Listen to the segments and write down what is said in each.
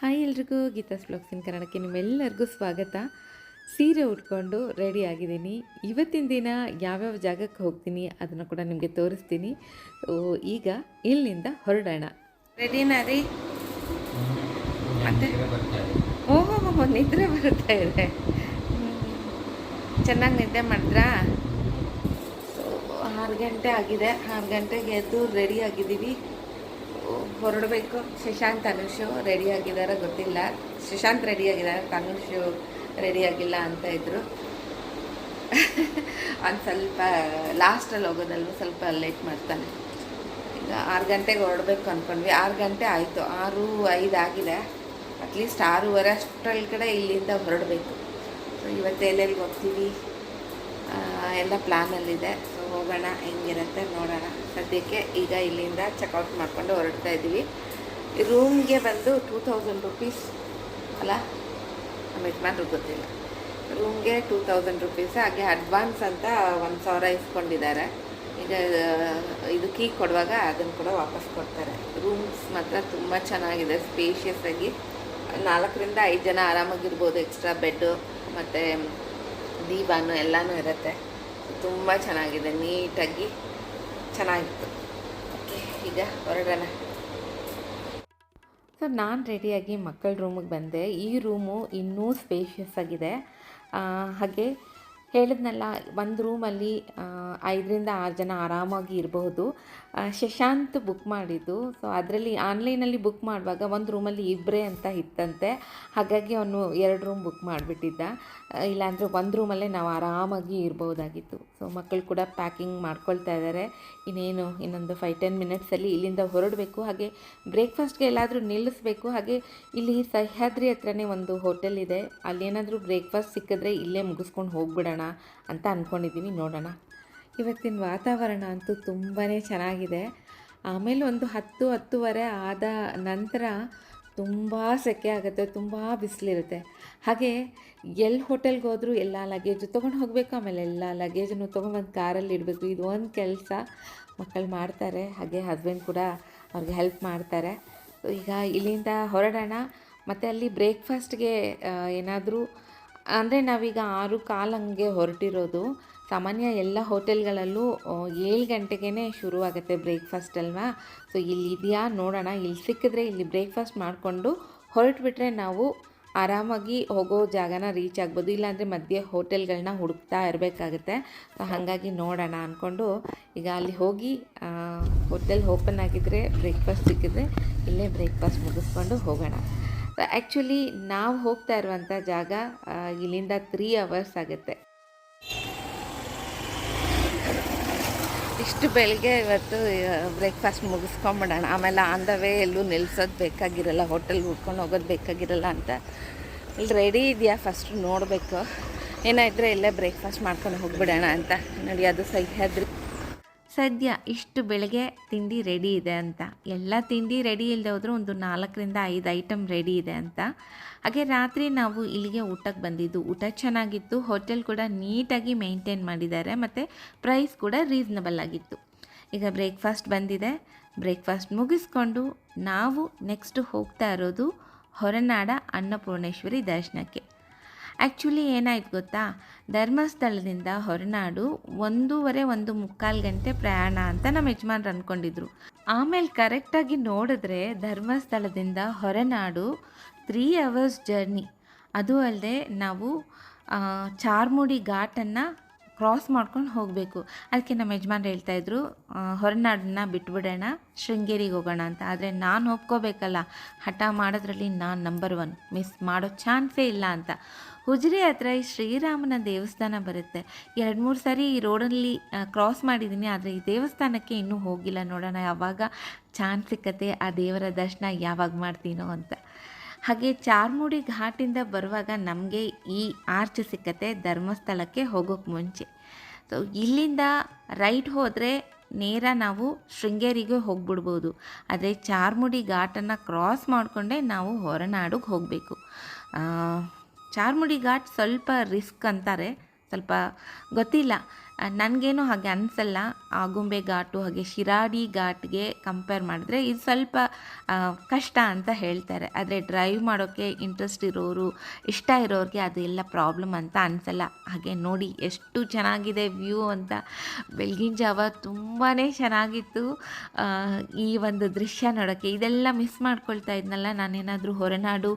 Hi ಎಲ್ರಿಗೂ Geetha's blogs ಇನ್ ಕನ್ನಡಕ್ಕೆ ನಿಮ್ಮೆಲ್ಲರಿಗೂ ಸ್ವಾಗತ. ಸೀರೆ ಉಟ್ಕೊಂಡು ರೆಡಿ ಆಗಿದ್ದೀನಿ. ಇವತ್ತಿನ ದಿನ ಯಾವ್ಯಾವ ಜಾಗಕ್ಕೆ ಹೋಗ್ತೀನಿ ಅದನ್ನು ಕೂಡ ನಿಮಗೆ ತೋರಿಸ್ತೀನಿ. ಈಗ ಇಲ್ಲಿಂದ ಹೊರಡೋಣ. ರೆಡಿನಾ ರೀ ಮತ್ತೆ? ಓಹೋ ನಿದ್ರೆ ಬರ್ತಾ ಇದೆ. ಚೆನ್ನಾಗಿ ನಿದ್ದೆ ಮಾಡಿದ್ರಾ? ಸೊ ಆರು ಗಂಟೆ ಆಗಿದೆ. ಆರು ಗಂಟೆಗೆ ಎದ್ದು ರೆಡಿ ಆಗಿದ್ದೀವಿ. ಹೊರಡಬೇಕು. ಶಶಾಂತ್ ತನುಷು ರೆಡಿ ಆಗಿದ್ದಾರೆ ಗೊತ್ತಿಲ್ಲ. ಶಶಾಂತ್ ರೆಡಿ ಆಗಿದ್ದಾರೆ ತನುಷು ರೆಡಿ ಆಗಿಲ್ಲ ಅಂತ ಇದ್ರು. ಒಂದು ಸ್ವಲ್ಪ ಲಾಸ್ಟಲ್ಲಿ ಹೋಗೋದಲ್ವ, ಸ್ವಲ್ಪ ಲೇಟ್ ಮಾಡ್ತಾನೆ. ಈಗ ಆರು ಗಂಟೆಗೆ ಹೊರಡಬೇಕು ಅಂದ್ಕೊಂಡ್ವಿ ಆರು ಗಂಟೆ ಆಯಿತು. ಆರು, ಐದು ಆಗಿದೆ. ಅಟ್ಲೀಸ್ಟ್ ಆರೂವರೆ ಕಡೆ ಇಲ್ಲಿಂದ ಹೊರಡಬೇಕು. ಸೊ ಇವತ್ತು ಎಲ್ಲೆಲ್ಲಿಗೆ ಹೋಗ್ತೀವಿ? ಎಲ್ಲ ಪ್ಲ್ಯಾನಲ್ಲಿದೆ ಹೋಗೋಣ ಹೆಂಗಿರುತ್ತೆ ನೋಡೋಣ. ಸದ್ಯಕ್ಕೆ ಈಗ ಇಲ್ಲಿಂದ ಚೆಕ್ಔಟ್ ಮಾಡ್ಕೊಂಡು ಹೊರಡ್ತಾ ಇದ್ದೀವಿ. ರೂಮ್ಗೆ ಬಂದು ಟೂ ತೌಸಂಡ್ ರುಪೀಸ್ ಅಲ್ಲ? ನಮ್ಮ ಮಾತ್ರ ಗೊತ್ತಿಲ್ಲ. ರೂಮ್ಗೆ ಟೂ ತೌಸಂಡ್ ರುಪೀಸ್ ಹಾಗೆ ಅಡ್ವಾನ್ಸ್ ಅಂತ ಒಂದು ಸಾವಿರ ಇಸ್ಕೊಂಡಿದ್ದಾರೆ. ಈಗ ಇದು ಕೀ ಕೊಡುವಾಗ ಅದನ್ನು ಕೂಡ ವಾಪಸ್ ಕೊಡ್ತಾರೆ. ರೂಮ್ಸ್ ಮಾತ್ರ ತುಂಬ ಚೆನ್ನಾಗಿದೆ ಸ್ಪೇಷಿಯಸ್ ಆಗಿ. ನಾಲ್ಕರಿಂದ ಐದು ಜನ ಆರಾಮಾಗಿರ್ಬೋದು ಎಕ್ಸ್ಟ್ರಾ ಬೆಡ್ಡು ಮತ್ತು, ದೀವಾನು, ಎಲ್ಲನೂ ಇರುತ್ತೆ. ತುಂಬ ಚೆನ್ನಾಗಿದೆ, ನೀಟಾಗಿ ಚೆನ್ನಾಗಿತ್ತು. ಓಕೆ, ಈಗ ಹೊರಡೋಣ. ಸೊ ನಾನು ರೆಡಿಯಾಗಿ ಮಕ್ಕಳ ರೂಮಿಗೆ ಬಂದೆ. ಈ ರೂಮು ಇನ್ನೂ ಸ್ಪೇಷಿಯಸ್ ಆಗಿದೆ. ಹಾಗೆ ಹೇಳಿದ್ನಲ್ಲ, ಒಂದು ರೂಮಲ್ಲಿ ಐದರಿಂದ ಆರು ಜನ ಆರಾಮಾಗಿ ಇರಬಹುದು. ಶಶಾಂತ್ ಬುಕ್ ಮಾಡಿದ್ದು. ಸೊ ಅದರಲ್ಲಿ ಆನ್ಲೈನಲ್ಲಿ ಬುಕ್ ಮಾಡುವಾಗ ಒಂದು ರೂಮಲ್ಲಿ ಇಬ್ಬರೇ ಅಂತ ಇತ್ತಂತೆ. ಹಾಗಾಗಿ ಅವನು ಎರಡು ರೂಮ್ ಬುಕ್ ಮಾಡಿಬಿಟ್ಟಿದ್ದ. ಇಲ್ಲಾಂದರೆ ಒಂದು ರೂಮಲ್ಲೇ ನಾವು ಆರಾಮಾಗಿ ಇರ್ಬೋದಾಗಿತ್ತು. ಸೊ ಮಕ್ಕಳು ಕೂಡ ಪ್ಯಾಕಿಂಗ್ ಮಾಡ್ಕೊಳ್ತಾ ಇದ್ದಾರೆ ಇನ್ನೇನು, ಇನ್ನೊಂದು ಫೈವ್ ಟೆನ್ ಮಿನಿಟ್ಸಲ್ಲಿ ಇಲ್ಲಿಂದ ಹೊರಡಬೇಕು. ಹಾಗೆ ಬ್ರೇಕ್ಫಾಸ್ಟ್ಗೆ ಎಲ್ಲಾದರೂ ನಿಲ್ಲಿಸ್ಬೇಕು. ಹಾಗೆ ಇಲ್ಲಿ ಸಹ್ಯಾದ್ರಿ ಹತ್ರನೇ ಒಂದು ಹೋಟೆಲ್ ಇದೆ. ಅಲ್ಲಿ ಏನಾದರೂ ಬ್ರೇಕ್ಫಾಸ್ಟ್ ಸಿಕ್ಕಿದ್ರೆ ಇಲ್ಲೇ ಮುಗಿಸ್ಕೊಂಡು ಹೋಗ್ಬಿಡೋಣ. ಅಂತ ಅಂದ್ಕೊಂಡಿದ್ದೀನಿ, ನೋಡೋಣ. ಇವತ್ತಿನ ವಾತಾವರಣ ಅಂತೂ ತುಂಬಾ ಚೆನ್ನಾಗಿದೆ. ಆಮೇಲೆ ಒಂದು ಹತ್ತು, ಹತ್ತುವರೆ ಆದ ನಂತರ ತುಂಬ ಸೆಕೆ ಆಗುತ್ತೆ, ತುಂಬ ಬಿಸಿಲಿರುತ್ತೆ. ಹಾಗೆ ಎಲ್ಲಿ ಹೋಟೆಲ್ಗೆ ಹೋದರೂ ಎಲ್ಲ ಲಗೇಜು ತೊಗೊಂಡು ಹೋಗಬೇಕು, ಆಮೇಲೆ ಎಲ್ಲ ಲಗೇಜನ್ನು ತೊಗೊಂಬಂದು ಕಾರಲ್ಲಿ ಇಡಬೇಕು. ಇದು ಒಂದು ಕೆಲಸ ಮಕ್ಕಳು ಮಾಡ್ತಾರೆ, ಹಾಗೆ ಹಸ್ಬೆಂಡ್ ಕೂಡ ಅವ್ರಿಗೆ ಹೆಲ್ಪ್ ಮಾಡ್ತಾರೆ. ಈಗ ಇಲ್ಲಿಂದ ಹೊರಡೋಣ, ಮತ್ತು ಅಲ್ಲಿ ಬ್ರೇಕ್ಫಾಸ್ಟ್ಗೆ ಏನಾದರೂ ಅಂದರೆ ನಾವೀಗ ಆರು ಕಾಲು ಹಂಗೆ ಹೊರಟಿರೋದು. ಸಾಮಾನ್ಯ ಎಲ್ಲ ಹೋಟೆಲ್ಗಳಲ್ಲೂ ಏಳು ಗಂಟೆಗೇ ಶುರುವಾಗುತ್ತೆ ಬ್ರೇಕ್ಫಾಸ್ಟ್ ಅಲ್ವಾ? ಸೊ ಇಲ್ಲಿ ಇದೆಯಾ ನೋಡೋಣ. ಇಲ್ಲಿ ಸಿಕ್ಕಿದ್ರೆ ಇಲ್ಲಿ ಬ್ರೇಕ್ಫಾಸ್ಟ್ ಮಾಡಿಕೊಂಡು ಹೊರಟ್ಬಿಟ್ರೆ ನಾವು ಆರಾಮಾಗಿ ಹೋಗೋ ಜಾಗನ ರೀಚ್ ಆಗ್ಬೋದು. ಇಲ್ಲಾಂದರೆ ಮಧ್ಯೆ ಹೋಟೆಲ್ಗಳನ್ನ ಹುಡುಕ್ತಾ ಇರಬೇಕಾಗುತ್ತೆ. ಸೊ, ಹಾಗಾಗಿ ನೋಡೋಣ ಅಂದ್ಕೊಂಡು ಈಗ ಅಲ್ಲಿ ಹೋಗಿ ಹೋಟೆಲ್ ಓಪನ್ ಆಗಿದ್ದರೆ ಬ್ರೇಕ್ಫಾಸ್ಟ್ ಸಿಕ್ಕಿದ್ರೆ ಇಲ್ಲೇ ಬ್ರೇಕ್ಫಾಸ್ಟ್ ಮುಗಿಸ್ಕೊಂಡು ಹೋಗೋಣ. ಆ್ಯಕ್ಚುಲಿ ನಾವು ಹೋಗ್ತಾ ಇರುವಂಥ ಜಾಗ ಇಲ್ಲಿಂದ ತ್ರೀ ಅವರ್ಸ್ ಆಗುತ್ತೆ. ಇಷ್ಟು ಬೆಳಗ್ಗೆ ಇವತ್ತು ಬ್ರೇಕ್ಫಾಸ್ಟ್ ಮುಗಿಸ್ಕೊಂಬಿಡೋಣ. ಆಮೇಲೆ ಆನ್ ದ ವೇ ಎಲ್ಲೂ ನಿಲ್ಸೋದು ಬೇಕಾಗಿರಲ್ಲ ಹೋಟೆಲ್ ಉಟ್ಕೊಂಡು ಹೋಗೋದು ಬೇಕಾಗಿರಲ್ಲ ಅಂತ. ಇಲ್ಲಿ ರೆಡಿ ಇದೆಯಾ ಫಸ್ಟ್ ನೋಡಬೇಕು. ಏನಾಯಿದ್ರೆ ಇಲ್ಲೇ ಬ್ರೇಕ್ಫಾಸ್ಟ್ ಮಾಡ್ಕೊಂಡು ಹೋಗಿಬಿಡೋಣ ಅಂತ. ನೋಡಿ, ಅದು ಸಹ್ಯಾದ್ರಿ. ಸದ್ಯ ಇಷ್ಟು ಬೆಳಗ್ಗೆ ತಿಂಡಿ ರೆಡಿ ಇದೆ ಅಂತ. ಎಲ್ಲ ತಿಂಡಿ ರೆಡಿ ಇಲ್ಲದೆ ಹೋದರೂ ಒಂದು ನಾಲ್ಕರಿಂದ ಐದು ಐಟಮ್ ರೆಡಿ ಇದೆ ಅಂತ. ಹಾಗೆ ರಾತ್ರಿ ನಾವು ಇಲ್ಲಿಗೆ ಊಟಕ್ಕೆ ಬಂದಿದ್ದು. ಊಟ ಚೆನ್ನಾಗಿತ್ತು. ಹೋಟೆಲ್ ಕೂಡ ನೀಟಾಗಿ ಮೇಂಟೈನ್ ಮಾಡಿದ್ದಾರೆ. ಮತ್ತು ಪ್ರೈಸ್ ಕೂಡ ರೀಸ್ನಬಲ್ ಆಗಿತ್ತು. ಈಗ ಬ್ರೇಕ್ಫಾಸ್ಟ್ ಬಂದಿದೆ. ಬ್ರೇಕ್ಫಾಸ್ಟ್ ಮುಗಿಸ್ಕೊಂಡು ನಾವು ನೆಕ್ಸ್ಟ್ ಹೋಗ್ತಾ ಇರೋದು ಹೊರನಾಡ ಅನ್ನಪೂರ್ಣೇಶ್ವರಿ ದರ್ಶನಕ್ಕೆ. ಆ್ಯಕ್ಚುಲಿ ಏನಾಯ್ತು ಗೊತ್ತಾ? ಧರ್ಮಸ್ಥಳದಿಂದ ಹೊರನಾಡು ಒಂದೂವರೆ ಒಂದು ಮುಕ್ಕಾಲು ಗಂಟೆ ಪ್ರಯಾಣ ಅಂತ ನಮ್ಮ ಯಜಮಾನ್ರು ಅಂದ್ಕೊಂಡಿದ್ರು ಆಮೇಲೆ ಕರೆಕ್ಟಾಗಿ ನೋಡಿದ್ರೆ ಧರ್ಮಸ್ಥಳದಿಂದ ಹೊರನಾಡು ತ್ರೀ ಅವರ್ಸ್ ಜರ್ನಿ ಅದು ಅಲ್ಲದೆ ನಾವು ಚಾರ್ಮುಡಿ ಘಾಟನ್ನು ಕ್ರಾಸ್ ಮಾಡ್ಕೊಂಡು ಹೋಗಬೇಕು. ಅದಕ್ಕೆ ನಮ್ಮ ಯಜಮಾನ್ರು ಹೇಳ್ತಾಯಿದ್ರು ಹೊರನಾಡನ್ನ ಬಿಟ್ಬಿಡೋಣ, ಶೃಂಗೇರಿಗೆ ಹೋಗೋಣ ಅಂತ. ಆದರೆ ನಾನು ಒಪ್ಕೋಬೇಕಲ್ಲ, ಹಠ ಮಾಡೋದ್ರಲ್ಲಿ ನಾನು ನಂಬರ್ ಒನ್ ಮಿಸ್ ಮಾಡೋ ಚಾನ್ಸೇ ಇಲ್ಲ ಅಂತ. ಹುಜ್ರೆ ಹತ್ರ ಈ ಶ್ರೀರಾಮನ ದೇವಸ್ಥಾನ ಬರುತ್ತೆ. ಎರಡು ಮೂರು ಸಾರಿ ಈ ರೋಡಲ್ಲಿ ಕ್ರಾಸ್ ಮಾಡಿದ್ದೀನಿ ಆದರೆ ಈ ದೇವಸ್ಥಾನಕ್ಕೆ ಇನ್ನೂ ಹೋಗಿಲ್ಲ ನೋಡೋಣ. ಯಾವಾಗ ಚಾನ್ಸ್ ಸಿಕ್ಕತ್ತೆ ಆ ದೇವರ ದರ್ಶನ ಯಾವಾಗ ಮಾಡ್ತೀನೋ ಅಂತ. ಹಾಗೆ ಚಾರ್ಮುಡಿ ಘಾಟಿಂದ ಬರುವಾಗ ನಮಗೆ ಈ ಆರ್ಚ್ ಸಿಕ್ಕತ್ತೆ, ಧರ್ಮಸ್ಥಳಕ್ಕೆ ಹೋಗೋಕ್ಕೆ ಮುಂಚೆ. ಸೊ ಇಲ್ಲಿಂದ ರೈಟ್ ಹೋದರೆ ನೇರ ನಾವು ಶೃಂಗೇರಿಗೆ ಹೋಗ್ಬಿಡ್ಬೋದು. ಆದರೆ ಚಾರ್ಮುಡಿ ಘಾಟನ್ನು ಕ್ರಾಸ್ ಮಾಡಿಕೊಂಡೇ ನಾವು ಹೊರನಾಡಿಗೆ ಹೋಗಬೇಕು. ಚಾರ್ಮುಡಿ ಘಾಟ್ ಸ್ವಲ್ಪ ರಿಸ್ಕ್ ಅಂತಾರೆ ಸ್ವಲ್ಪ ಗೊತ್ತಿಲ್ಲ. ನನಗೇನು ಹಾಗೆ ಅನಿಸಲ್ಲ. ಆಗುಂಬೆ ಘಾಟು ಹಾಗೆ ಶಿರಾಡಿ ಘಾಟ್ಗೆ ಕಂಪೇರ್ ಮಾಡಿದ್ರೆ ಇದು ಸ್ವಲ್ಪ ಕಷ್ಟ ಅಂತ ಹೇಳ್ತಾರೆ. ಆದರೆ ಡ್ರೈವ್ ಮಾಡೋಕ್ಕೆ ಇಂಟ್ರೆಸ್ಟ್ ಇರೋರು ಇಷ್ಟ ಇರೋರಿಗೆ ಅದೆಲ್ಲ ಪ್ರಾಬ್ಲಮ್ ಅಂತ ಅನಿಸಲ್ಲ. ಹಾಗೆ ನೋಡಿ ಎಷ್ಟು ಚೆನ್ನಾಗಿದೆ ವ್ಯೂ ಅಂತ. ಬೆಳಗಿನ ಜಾವ ತುಂಬಾ ಚೆನ್ನಾಗಿತ್ತು. ಈ ಒಂದು ದೃಶ್ಯ ನೋಡೋಕ್ಕೆ ಇದೆಲ್ಲ ಮಿಸ್ ಮಾಡ್ಕೊಳ್ತಾ ಇದ್ನಲ್ಲ. ನಾನೇನಾದರೂ ಹೊರನಾಡು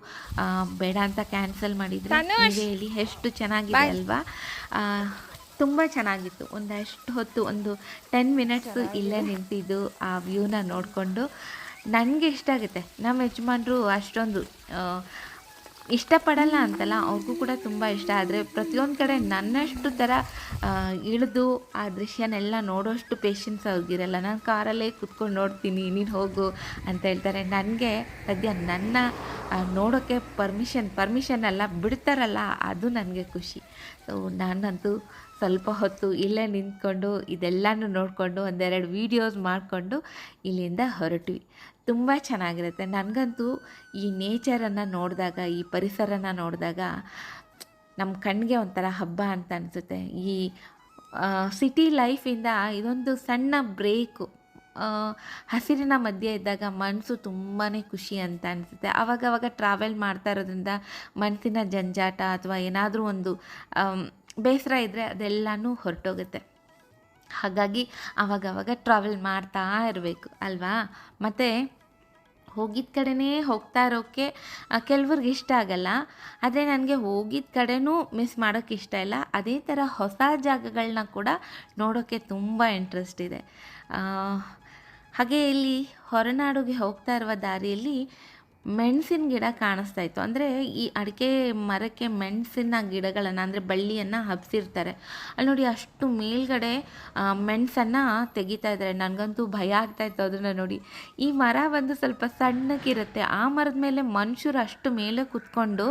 ಬೇಡ ಅಂತ ಕ್ಯಾನ್ಸಲ್ ಮಾಡಿದರೆ ಹೇಳಿ ಎಷ್ಟು ಚೆನ್ನಾಗಿದೆ ಅಲ್ವಾ? ತುಂಬ ಚೆನ್ನಾಗಿತ್ತು. ಒಂದಷ್ಟು ಹೊತ್ತು ಒಂದು ಟೆನ್ ಮಿನಿಟ್ಸು ಇಲ್ಲೇ ನಿಂತಿದ್ದು ಆ ವ್ಯೂನ ನೋಡಿಕೊಂಡು. ನನಗೆ ಇಷ್ಟ ಆಗುತ್ತೆ. ನಮ್ಮ ಯಜಮಾನ್ರು ಅಷ್ಟೊಂದು ಇಷ್ಟಪಡಲ್ಲ ಅಂತಲ್ಲ. ಅವ್ರಿಗೂ ಕೂಡ ತುಂಬ ಇಷ್ಟ. ಆದರೆ ಪ್ರತಿಯೊಂದು ಕಡೆ ನನ್ನಷ್ಟು ಥರ ಇಳಿದು ಆ ದೃಶ್ಯನೆಲ್ಲ ನೋಡೋಷ್ಟು ಪೇಷನ್ಸ್ ಅವ್ರಿಗಿರಲ್ಲ. ನಾನು ಕಾರಲ್ಲೇ ಕುತ್ಕೊಂಡು ನೋಡ್ತೀನಿ ನೀನು ಹೋಗು ಅಂತ ಹೇಳ್ತಾರೆ. ನನಗೆ ಸದ್ಯ ನನ್ನ ನೋಡೋಕ್ಕೆ ಪರ್ಮಿಷನ್ ಪರ್ಮಿಷನ್ ಅಲ್ಲ ಬಿಡ್ತಾರಲ್ಲ ಅದು ನನಗೆ ಖುಷಿ. ಸೊ ನಾನಂತೂ ಸ್ವಲ್ಪ ಹೊತ್ತು ಇಲ್ಲೇ ನಿಂತ್ಕೊಂಡು ಇದೆಲ್ಲನೂ ನೋಡಿಕೊಂಡು ಒಂದೆರಡು ವೀಡಿಯೋಸ್ ಮಾಡಿಕೊಂಡು ಇಲ್ಲಿಂದ ಹೊರಟ್ವಿ. ತುಂಬ ಚೆನ್ನಾಗಿರುತ್ತೆ. ನನಗಂತೂ ಈ ನೇಚರನ್ನು ನೋಡಿದಾಗ, ಈ ಪರಿಸರನ ನೋಡಿದಾಗ ನಮ್ಮ ಕಣ್ಣಿಗೆ ಒಂಥರ ಹಬ್ಬ ಅಂತ ಅನಿಸುತ್ತೆ. ಈ ಸಿಟಿ ಲೈಫಿಂದ ಇದೊಂದು ಸಣ್ಣ ಬ್ರೇಕು ಹಸಿರಿನ ಮಧ್ಯೆ ಇದ್ದಾಗ ಮನಸ್ಸು ತುಂಬಾ ಖುಷಿ ಅಂತ ಅನಿಸುತ್ತೆ. ಆವಾಗವಾಗ ಟ್ರಾವೆಲ್ ಮಾಡ್ತಾ ಇರೋದ್ರಿಂದ ಮನಸ್ಸಿನ ಜಂಜಾಟ ಅಥವಾ ಏನಾದರೂ ಒಂದು ಬೇಸರ ಇದ್ದರೆ ಅದೆಲ್ಲನೂ ಹೊರಟೋಗುತ್ತೆ. ಹಾಗಾಗಿ ಆವಾಗವಾಗ ಟ್ರಾವೆಲ್ ಮಾಡ್ತಾ ಇರಬೇಕು, ಅಲ್ವಾ? ಮತ್ತು ಹೋಗಿದ್ದ ಕಡೆನೇ ಹೋಗ್ತಾ ಇರೋಕ್ಕೆ ಕೆಲವ್ರಿಗೆ ಇಷ್ಟ ಆಗಲ್ಲ. ಆದರೆ ನನಗೆ ಹೋಗಿದ್ದ ಕಡೆನೂ ಮಿಸ್ ಮಾಡೋಕ್ಕೆ ಇಷ್ಟ ಇಲ್ಲ. ಅದೇ ಥರ ಹೊಸ ಜಾಗಗಳನ್ನ ಕೂಡ ನೋಡೋಕ್ಕೆ ತುಂಬ ಇಂಟ್ರೆಸ್ಟ್ ಇದೆ. ಹಾಗೆ ಇಲ್ಲಿ ಹೊರನಾಡುಗೆ ಹೋಗ್ತಾ ಇರುವ ದಾರಿಯಲ್ಲಿ ಮೆಣಸಿನ ಗಿಡ ಕಾಣಿಸ್ತಾ ಇತ್ತು. ಅಂದರೆ ಈ ಅಡಿಕೆ ಮರಕ್ಕೆ ಮೆಣಸಿನ ಗಿಡಗಳನ್ನು, ಅಂದರೆ ಬಳ್ಳಿಯನ್ನು ಹಬ್ಸಿರ್ತಾರೆ. ಅಲ್ಲಿ ನೋಡಿ ಅಷ್ಟು ಮೇಲ್ಗಡೆ ಮೆಣಸನ್ನು ತೆಗಿತಾ ಇದ್ದಾರೆ. ನನಗಂತೂ ಭಯ ಆಗ್ತಾ ಇತ್ತು ಅದನ್ನು ನೋಡಿ. ಈ ಮರ ಬಂದು ಸ್ವಲ್ಪ ಸಣ್ಣಕ್ಕಿರುತ್ತೆ ಆ ಮರದ ಮೇಲೆ ಮನುಷ್ಯರು ಅಷ್ಟು ಮೇಲೆ ಕುತ್ಕೊಂಡು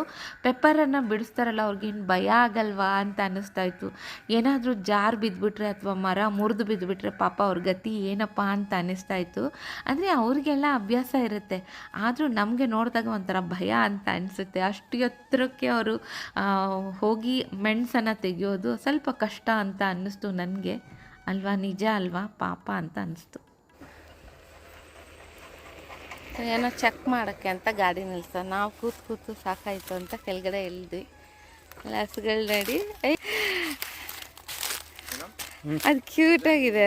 ಪೆಪ್ಪರನ್ನು ಬಿಡಿಸ್ತಾರಲ್ಲ ಅವ್ರಿಗೇನು ಭಯ ಆಗಲ್ವಾ ಅಂತ ಅನ್ನಿಸ್ತಾ ಇತ್ತು. ಏನಾದರೂ ಜಾರ್ ಬಿದ್ದುಬಿಟ್ರೆ ಅಥವಾ ಮರ ಮುರಿದು ಬಿದ್ದುಬಿಟ್ರೆ ಪಾಪ ಅವ್ರ ಗತಿ ಏನಪ್ಪ ಅಂತ ಅನ್ನಿಸ್ತಾ ಇತ್ತು. ಅಂದರೆ ಅವ್ರಿಗೆಲ್ಲ ಅಭ್ಯಾಸ ಇರುತ್ತೆ. ಆದರೂ ನಮಗೆ ನೋಡಿದಾಗ ಒಂಥರ ಭಯ ಅಂತ ಅನಿಸುತ್ತೆ. ಅಷ್ಟು ಎತ್ತರಕ್ಕೆ ಅವರು ಹೋಗಿ ಮೆಣಸನ್ನು ತೆಗೆಯೋದು ಸ್ವಲ್ಪ ಕಷ್ಟ ಅಂತ ಅನ್ನಿಸ್ತು ನನಗೆ. ಅಲ್ವಾ? ನಿಜ ಅಲ್ವಾ? ಪಾಪ ಅಂತ ಅನಿಸ್ತು ಏನೋ ಚೆಕ್ ಮಾಡೋಕ್ಕೆ ಅಂತ ಗಾಡಿ ನಿಲ್ಸ. ನಾವು ಕೂತು ಕೂತು ಸಾಕಾಯಿತು ಅಂತ ಕೆಳಗಡೆ ಇಳಿದ್ವಿ ಲಸ್ಗಳು ನೋಡಿ ಅದು ಅದು ಕ್ಯೂಟಾಗಿದೆ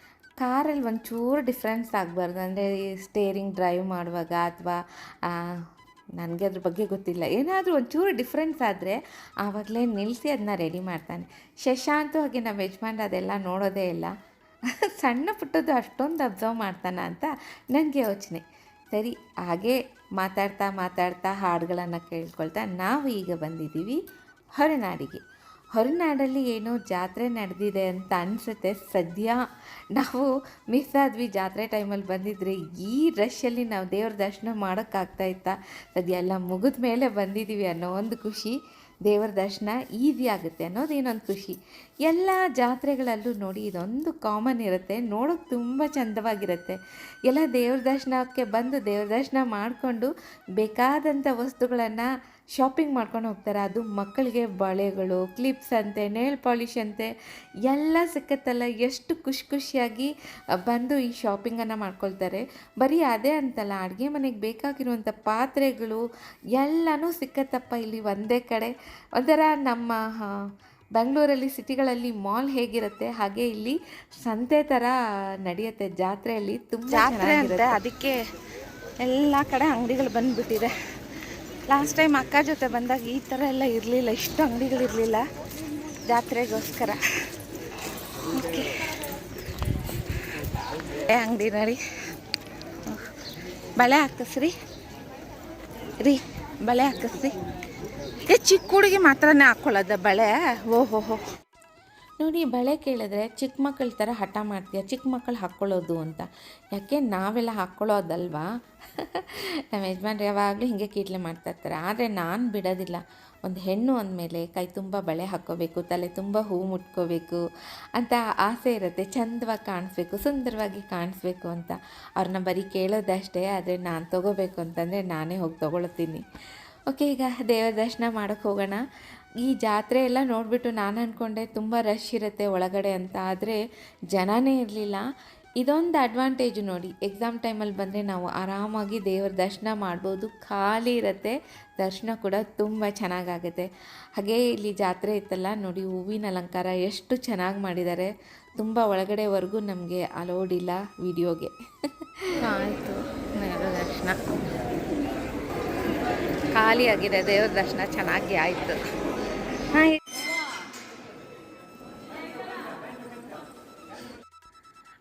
ಕಾರಲ್ಲಿ ಒಂಚೂರು ಡಿಫ್ರೆನ್ಸ್ ಆಗಬಾರ್ದು. ಅಂದರೆ ಸ್ಟೇರಿಂಗ್ ಡ್ರೈವ್ ಮಾಡುವಾಗ ಅಥವಾ ನನಗೆ ಅದ್ರ ಬಗ್ಗೆ ಗೊತ್ತಿಲ್ಲ. ಏನಾದರೂ ಒಂಚೂರು ಡಿಫ್ರೆನ್ಸ್ ಆದರೆ ಆವಾಗಲೇ ನಿಲ್ಲಿಸಿ ಅದನ್ನ ರೆಡಿ ಮಾಡ್ತಾನೆ. ಶಶಾಂತು ಹಾಗೆ ನಮ್ಮ ಯಜಮಾನ್ರು ಅದೆಲ್ಲ ನೋಡೋದೇ ಇಲ್ಲ. ಸಣ್ಣ ಪುಟ್ಟದ್ದು ಅಷ್ಟೊಂದು ಅಬ್ಸರ್ವ್ ಮಾಡ್ತಾನ ಅಂತ ನನಗೆ ಯೋಚನೆ. ಸರಿ, ಹಾಗೆ ಮಾತಾಡ್ತಾ ಮಾತಾಡ್ತಾ ಹಾಡುಗಳನ್ನು ಕೇಳ್ಕೊಳ್ತಾ ನಾವು ಈಗ ಬಂದಿದ್ದೀವಿ ಹೊರನಾಡಿಗೆ. ಹೊರನಾಡಲ್ಲಿ ಏನೋ ಜಾತ್ರೆ ನಡೆದಿದೆ ಅಂತ ಅನಿಸುತ್ತೆ. ಸದ್ಯ ನಾವು ಮಿಸ್ ಆದ್ವಿ ಜಾತ್ರೆ ಟೈಮಲ್ಲಿ ಬಂದಿದ್ರೆ. ಈ ರಶಲ್ಲಿ ನಾವು ದೇವ್ರ ದರ್ಶನ ಮಾಡೋಕ್ಕಾಗ್ತಾ ಇತ್ತಾ? ಸದ್ಯ ಎಲ್ಲ ಮುಗಿದ ಮೇಲೆ ಬಂದಿದ್ದೀವಿ ಅನ್ನೋ ಒಂದು ಖುಷಿ. ದೇವರ ದರ್ಶನ ಈಸಿ ಆಗುತ್ತೆ ಅನ್ನೋದು ಏನೊಂದು ಖುಷಿ. ಎಲ್ಲ ಜಾತ್ರೆಗಳಲ್ಲೂ ನೋಡಿ ಇದೊಂದು ಕಾಮನ್ ಇರುತ್ತೆ. ನೋಡೋಕೆ ತುಂಬ ಚಂದವಾಗಿರುತ್ತೆ. ಎಲ್ಲ ದೇವ್ರ ದರ್ಶನಕ್ಕೆ ಬಂದು ದೇವ್ರ ದರ್ಶನ ಮಾಡಿಕೊಂಡು ಬೇಕಾದಂಥ ವಸ್ತುಗಳನ್ನು ಶಾಪಿಂಗ್ ಮಾಡ್ಕೊಂಡು ಹೋಗ್ತಾರೆ. ಅದು ಮಕ್ಕಳಿಗೆ ಬಳೆಗಳು ಕ್ಲಿಪ್ಸ್ ಅಂತೆ ನೇಲ್ ಪಾಲಿಷ್ ಅಂತೆ ಎಲ್ಲ ಸಿಕ್ಕತ್ತಲ್ಲ. ಎಷ್ಟು ಖುಷಿ ಖುಷಿಯಾಗಿ ಬಂದು ಈ ಶಾಪಿಂಗನ್ನು ಮಾಡ್ಕೊಳ್ತಾರೆ. ಬರೀ ಅದೇ ಅಂತಲ್ಲ ಅಡುಗೆ ಮನೆಗೆ ಬೇಕಾಗಿರುವಂಥ ಪಾತ್ರೆಗಳು ಎಲ್ಲನೂ ಸಿಕ್ಕತ್ತಪ್ಪ ಇಲ್ಲಿ ಒಂದೇ ಕಡೆ. ಒಂಥರ ನಮ್ಮ ಬೆಂಗಳೂರಲ್ಲಿ ಸಿಟಿಗಳಲ್ಲಿ ಮಾಲ್ ಹೇಗಿರುತ್ತೆ ಹಾಗೆ ಇಲ್ಲಿ ಸಂತೆ ಥರ ನಡೆಯುತ್ತೆ. ಜಾತ್ರೆಯಲ್ಲಿ ತುಂಬ ಜಾತ್ರೆ ಅದಕ್ಕೆ ಎಲ್ಲ ಕಡೆ ಅಂಗಡಿಗಳು ಬಂದುಬಿಟ್ಟಿದೆ. ಲಾಸ್ಟ್ ಟೈಮ್ ಅಕ್ಕ ಜೊತೆ ಬಂದಾಗ ಈ ಥರ ಎಲ್ಲ ಇರಲಿಲ್ಲ, ಇಷ್ಟು ಅಂಗಡಿಗಳಿರಲಿಲ್ಲ ಜಾತ್ರೆಗೋಸ್ಕರ. ಓಕೆ ಅಂಗಡಿ ನೋಡಿ. ಬಳೆ ಹಾಕಿಸ್ರಿ. ರೀ, ಬಳೆ ಹಾಕಿಸ್ರಿ. ಏ, ಚಿಕ್ಕ ಹುಡುಗಿ ಮಾತ್ರನೇ ಹಾಕ್ಕೊಳ್ಳೋದ ಬಳೆ. ಓಹೋ ಹೋ ನೋಡಿ ಬಳೆ ಕೇಳಿದ್ರೆ ಚಿಕ್ಕ ಮಕ್ಕಳ ಥರ ಹಠ ಮಾಡ್ತೀಯ, ಚಿಕ್ಕ ಮಕ್ಕಳು ಹಾಕ್ಕೊಳ್ಳೋದು ಅಂತ. ಯಾಕೆ ನಾವೆಲ್ಲ ಹಾಕ್ಕೊಳ್ಳೋದಲ್ವಾ? ನಮ್ಮ ಯಜಮಾನ್ರು ಯಾವಾಗಲೂ ಹೀಗೆ ಕೀಟ್ಲೆ ಮಾಡ್ತಾ ಇರ್ತಾರೆ. ಆದರೆ ನಾನು ಬಿಡೋದಿಲ್ಲ. ಒಂದು ಹೆಣ್ಣು ಅಂದಮೇಲೆ ಕೈ ತುಂಬ ಬಳೆ ಹಾಕ್ಕೋಬೇಕು, ತಲೆ ತುಂಬ ಹೂವು ಮುಟ್ಕೋಬೇಕು ಅಂತ ಆಸೆ ಇರುತ್ತೆ. ಚಂದವಾಗಿ ಕಾಣಿಸ್ಬೇಕು, ಸುಂದರವಾಗಿ ಕಾಣಿಸ್ಬೇಕು ಅಂತ. ಅವ್ರನ್ನ ಬರೀ ಕೇಳೋದಷ್ಟೇ, ಆದರೆ ನಾನು ತೊಗೋಬೇಕು ಅಂತಂದರೆ ನಾನೇ ಹೋಗಿ ತೊಗೊಳ್ತೀನಿ. ಓಕೆ, ಈಗ ದೇವರ ದರ್ಶನ ಮಾಡೋಕ್ಕೆ ಹೋಗೋಣ. ಈ ಜಾತ್ರೆ ಎಲ್ಲ ನೋಡಿಬಿಟ್ಟು ನಾನು ಅಂದ್ಕೊಂಡೆ ತುಂಬ ರಶ್ ಇರುತ್ತೆ ಒಳಗಡೆ ಅಂತ, ಆದರೆ ಜನನೇ ಇರಲಿಲ್ಲ. ಇದೊಂದು ಅಡ್ವಾಂಟೇಜು ನೋಡಿ ಎಕ್ಸಾಮ್ ಟೈಮಲ್ಲಿ ಬಂದರೆ ನಾವು ಆರಾಮಾಗಿ ದೇವರ ದರ್ಶನ ಮಾಡ್ಬೋದು. ಖಾಲಿ ಇರುತ್ತೆ, ದರ್ಶನ ಕೂಡ ತುಂಬ ಚೆನ್ನಾಗಾಗುತ್ತೆ. ಹಾಗೆ ಇಲ್ಲಿ ಜಾತ್ರೆ ಇತ್ತಲ್ಲ, ನೋಡಿ ಹೂವಿನ ಅಲಂಕಾರ ಎಷ್ಟು ಚೆನ್ನಾಗಿ ಮಾಡಿದ್ದಾರೆ ತುಂಬ ಒಳಗಡೆವರೆಗೂ ನಮಗೆ ಅಲೋಡಿಲ್ಲ ವಿಡಿಯೋಗೆ. ಆಯಿತು ದರ್ಶನ. ಖಾಲಿಯಾಗಿದೆ ದೇವ್ರ ದರ್ಶನ ಚೆನ್ನಾಗಿ ಆಯ್ತು. ಹಾಂ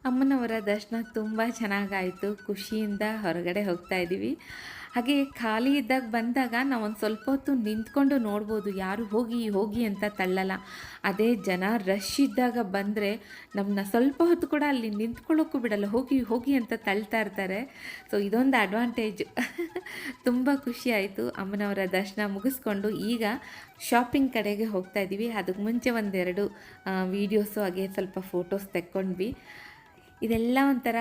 ಅಮ್ಮನವರ ದರ್ಶನ ತುಂಬ ಚೆನ್ನಾಗಾಯಿತು. ಖುಷಿಯಿಂದ ಹೊರಗಡೆ ಹೋಗ್ತಾ ಇದ್ದೀವಿ ಹಾಗೆ ಖಾಲಿ ಇದ್ದಾಗ ಬಂದಾಗ ನಾವು ಒಂದು ಸ್ವಲ್ಪ ಹೊತ್ತು ನಿಂತ್ಕೊಂಡು ನೋಡ್ಬೋದು, ಯಾರು ಹೋಗಿ ಹೋಗಿ ಅಂತ ತಳ್ಳಲ್ಲ. ಅದೇ ಜನ ರಶ್ ಇದ್ದಾಗ ಬಂದರೆ ನಮ್ಮನ್ನ ಸ್ವಲ್ಪ ಹೊತ್ತು ಕೂಡ ಅಲ್ಲಿ ನಿಂತ್ಕೊಳ್ಳೋಕ್ಕೂ ಬಿಡಲ್ಲ, ಹೋಗಿ ಹೋಗಿ ಅಂತ ತಳ್ತಾ ಇರ್ತಾರೆ. ಸೊ ಇದೊಂದು ಅಡ್ವಾಂಟೇಜ್ ತುಂಬ ಖುಷಿ ಆಯಿತು ಅಮ್ಮನವರ ದರ್ಶನ ಮುಗಿಸ್ಕೊಂಡು ಈಗ ಶಾಪಿಂಗ್ ಕಡೆಗೆ ಹೋಗ್ತಾ ಇದ್ದೀವಿ ಅದಕ್ಕೆ ಮುಂಚೆ ಒಂದೆರಡು ವೀಡಿಯೋಸು ಹಾಗೆ ಸ್ವಲ್ಪ ಫೋಟೋಸ್ ತೆಕ್ಕೊಂಡ್ವಿ. ಇದೆಲ್ಲ ಒಂಥರ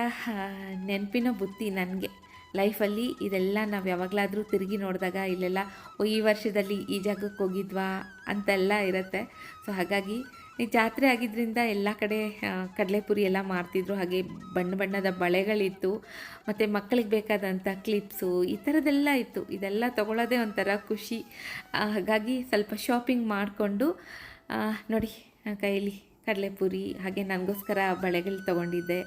ನೆನಪಿನ ಬುತ್ತಿ ನನಗೆ. ಲೈಫಲ್ಲಿ ಇದೆಲ್ಲ ನಾವು ಯಾವಾಗಲಾದರೂ ತಿರುಗಿ ನೋಡಿದಾಗ ಇಲ್ಲೆಲ್ಲ, ಓ, ಈ ವರ್ಷದಲ್ಲಿ ಈ ಜಾಗಕ್ಕೆ ಹೋಗಿದ್ವಾ? ಅಂತೆಲ್ಲ ಇರುತ್ತೆ. ಸೊ ಹಾಗಾಗಿ ಈ ಜಾತ್ರೆ ಆಗಿದ್ದರಿಂದ ಎಲ್ಲ ಕಡೆ ಕಡಲೆಪುರಿ ಎಲ್ಲ ಮಾಡ್ತಿದ್ರು ಹಾಗೆ ಬಣ್ಣ ಬಣ್ಣದ ಬಳೆಗಳಿತ್ತು. ಮತ್ತು ಮಕ್ಕಳಿಗೆ ಬೇಕಾದಂಥ ಕ್ಲಿಪ್ಸು ಈ ಥರದ್ದೆಲ್ಲ ಇತ್ತು. ಇದೆಲ್ಲ ತೊಗೊಳ್ಳೋದೇ ಒಂಥರ ಖುಷಿ. ಹಾಗಾಗಿ ಸ್ವಲ್ಪ ಶಾಪಿಂಗ್ ಮಾಡಿಕೊಂಡು ನೋಡಿ ಕೈಯಲ್ಲಿ ಕಡಲೆಪುರಿ, ಹಾಗೆ ನನಗೋಸ್ಕರ ಬಳೆಗಳು ತೊಗೊಂಡಿದ್ದೆ.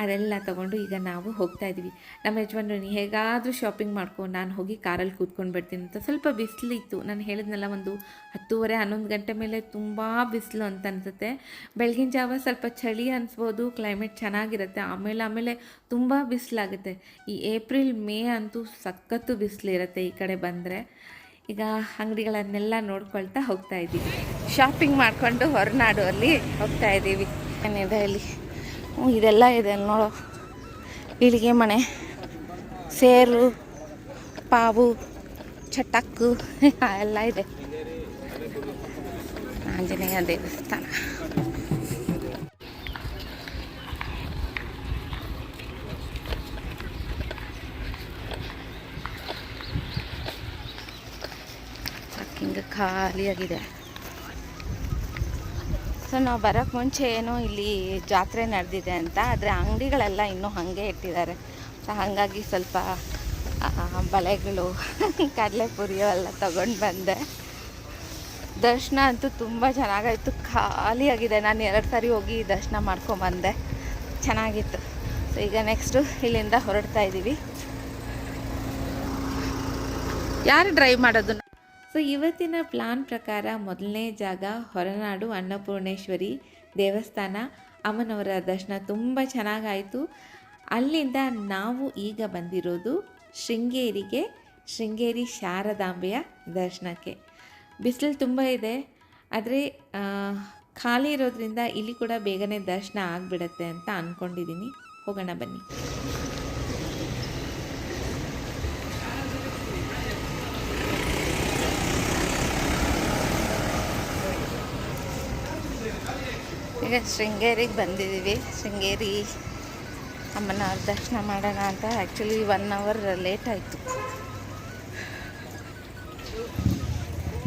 ಅದೆಲ್ಲ ತೊಗೊಂಡು ಈಗ ನಾವು ಹೋಗ್ತಾ ಇದ್ದೀವಿ. ನಮ್ಮ ಯಜಮಾನ್ರು, ನೀ ಹೇಗಾದರೂ ಶಾಪಿಂಗ್ ಮಾಡ್ಕೊ, ನಾನು ಹೋಗಿ ಕಾರಲ್ಲಿ ಕೂತ್ಕೊಂಡು ಬಿಡ್ತೀನಿ. ಅಂತ ಸ್ವಲ್ಪ ಬಿಸಿಲಿತ್ತು ನಾನು ಹೇಳಿದ್ನಲ್ಲ, ಒಂದು ಹತ್ತೂವರೆ, ಹನ್ನೊಂದು ಗಂಟೆ ಮೇಲೆ ತುಂಬ ಬಿಸಿಲು ಅಂತ ಅನಿಸುತ್ತೆ. ಬೆಳಗಿನ ಜಾವ ಸ್ವಲ್ಪ ಚಳಿ ಅನಿಸ್ಬೋದು ಕ್ಲೈಮೇಟ್ ಚೆನ್ನಾಗಿರುತ್ತೆ. ಆಮೇಲೆ ಆಮೇಲೆ ತುಂಬ ಬಿಸಿಲಾಗುತ್ತೆ. ಈ ಏಪ್ರಿಲ್, ಮೇ ಅಂತೂ ಸಖತ್ತು ಬಿಸಿಲಿರುತ್ತೆ ಈ ಕಡೆ ಬಂದರೆ. ಈಗ ಅಂಗಡಿಗಳನ್ನೆಲ್ಲ ನೋಡ್ಕೊಳ್ತಾ ಹೋಗ್ತಾ ಇದ್ದೀವಿ. ಶಾಪಿಂಗ್ ಮಾಡಿಕೊಂಡು ಹೊರನಾಡು ಅಲ್ಲಿ ಹೋಗ್ತಾ ಇದ್ದೀವಿ. ಏನಿದೆ ಇದೆಲ್ಲ ಇದೆ ಅಲ್ಲಿ ನೋಡು. ಇಳಿಗೆ ಮನೆ ಸೇರು ಪಾವು ಚಟಕ್ಕು ಎಲ್ಲ ಇದೆ. ಆಂಜನೇಯ ದೇವಸ್ಥಾನ. ಖಾಲಿಯಾಗಿದೆ. ಸೊ ನಾವು ಬರೋಕ್ಕೆ ಮುಂಚೆ ಏನೋ ಇಲ್ಲಿ ಜಾತ್ರೆ ನಡೆದಿದೆ ಅಂತ, ಆದರೆ ಅಂಗಡಿಗಳೆಲ್ಲ ಇನ್ನೂ ಹಾಗೆ ಇಟ್ಟಿದ್ದಾರೆ. ಸೊ ಹಾಗಾಗಿ ಸ್ವಲ್ಪ ಬಳೆಗಳು ಕಡಲೆಪುರಿಯು ಎಲ್ಲ ತೊಗೊಂಡು ಬಂದೆ. ದರ್ಶನ ಅಂತೂ ತುಂಬ ಚೆನ್ನಾಗಾಯಿತು. ಖಾಲಿಯಾಗಿದೆ. ನಾನು ಎರಡು ಸಾರಿ ಹೋಗಿ ದರ್ಶನ ಮಾಡ್ಕೊಂಬಂದೆ ಚೆನ್ನಾಗಿತ್ತು. ಸೊ ಈಗ ನೆಕ್ಸ್ಟು ಇಲ್ಲಿಂದ ಹೊರಡ್ತಾ ಇದ್ದೀವಿ ಯಾರು ಡ್ರೈವ್ ಮಾಡೋದು? ಸೊ ಇವತ್ತಿನ ಪ್ಲಾನ್ ಪ್ರಕಾರ ಮೊದಲನೇ ಜಾಗ ಹೊರನಾಡು ಅನ್ನಪೂರ್ಣೇಶ್ವರಿ ದೇವಸ್ಥಾನ. ಅಮ್ಮನವರ ದರ್ಶನ ತುಂಬ ಚೆನ್ನಾಗಾಯಿತು. ಅಲ್ಲಿಂದ ನಾವು ಈಗ ಬಂದಿರೋದು ಶೃಂಗೇರಿಗೆ, ಶೃಂಗೇರಿ ಶಾರದಾಂಬೆಯ ದರ್ಶನಕ್ಕೆ. ಬಿಸಿಲು ತುಂಬ ಇದೆ, ಆದರೆ ಖಾಲಿ ಇರೋದ್ರಿಂದ ಇಲ್ಲಿ ಕೂಡ ಬೇಗನೆ ದರ್ಶನ ಆಗಿಬಿಡತ್ತೆ ಅಂತ ಅಂದ್ಕೊಂಡಿದ್ದೀನಿ ಹೋಗೋಣ ಬನ್ನಿ. ಈಗ ಶೃಂಗೇರಿಗೆ ಬಂದಿದ್ದೀವಿ. ಶೃಂಗೇರಿ ಅಮ್ಮನ ದರ್ಶನ ಮಾಡೋಣ ಅಂತ ಆ್ಯಕ್ಚುಲಿ ಒನ್ ಅವರ್ ಲೇಟ್ ಆಯಿತು.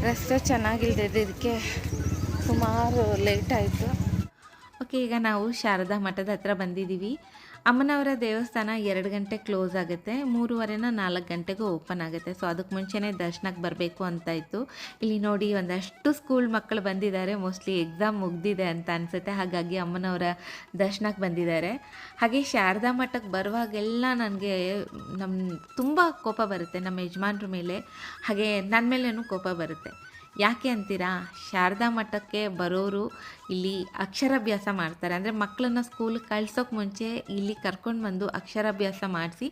ರಸ್ತೆ ಚೆನ್ನಾಗಿಲ್ದಿದ್ದಕ್ಕೆ ಸುಮಾರು ಲೇಟ್ ಆಯಿತು. ಓಕೆ ಈಗ ನಾವು ಶಾರದಾ ಮಠದ ಹತ್ರ ಬಂದಿದ್ದೀವಿ. ಅಮ್ಮನವರ ದೇವಸ್ಥಾನ ಎರಡು ಗಂಟೆ ಕ್ಲೋಸ್ ಆಗುತ್ತೆ, ಮೂರುವರೆನ ನಾಲ್ಕು ಗಂಟೆಗೂ ಓಪನ್ ಆಗುತ್ತೆ. ಸೊ ಅದಕ್ಕೆ ಮುಂಚೆನೇ ದರ್ಶನಕ್ಕೆ ಬರಬೇಕು ಅಂತ ಇತ್ತು. ಇಲ್ಲಿ ನೋಡಿ ಒಂದಷ್ಟು ಸ್ಕೂಲ್ ಮಕ್ಕಳು ಬಂದಿದ್ದಾರೆ, ಮೋಸ್ಟ್ಲಿ ಎಕ್ಸಾಮ್ ಮುಗ್ದಿದೆ ಅಂತ ಅನಿಸುತ್ತೆ. ಹಾಗಾಗಿ ಅಮ್ಮನವರ ದರ್ಶನಕ್ಕೆ ಬಂದಿದ್ದಾರೆ. ಹಾಗೆ ಶಾರದಾ ಮಠಕ್ಕೆ ಬರುವಾಗೆಲ್ಲ ನನಗೆ ನಮ್ಮ ತುಂಬ ಕೋಪ ಬರುತ್ತೆ ನಮ್ಮ ಯಜಮಾನ್ರ ಮೇಲೆ. ಹಾಗೆ ನನ್ನ ಮೇಲೇನೂ ಕೋಪ ಬರುತ್ತೆ. ಯಾಕೆ ಅಂತೀರಾ? ಶಾರದಾ ಮಠಕ್ಕೆ ಬರೋರು ಇಲ್ಲಿ ಅಕ್ಷರಾಭ್ಯಾಸ ಮಾಡ್ತಾರೆ. ಅಂದರೆ ಮಕ್ಕಳನ್ನ ಸ್ಕೂಲ್ಗೆ ಕಳ್ಸೋಕೆ ಮುಂಚೆ ಇಲ್ಲಿ ಕರ್ಕೊಂಡು ಬಂದು ಅಕ್ಷರಾಭ್ಯಾಸ ಮಾಡಿಸಿ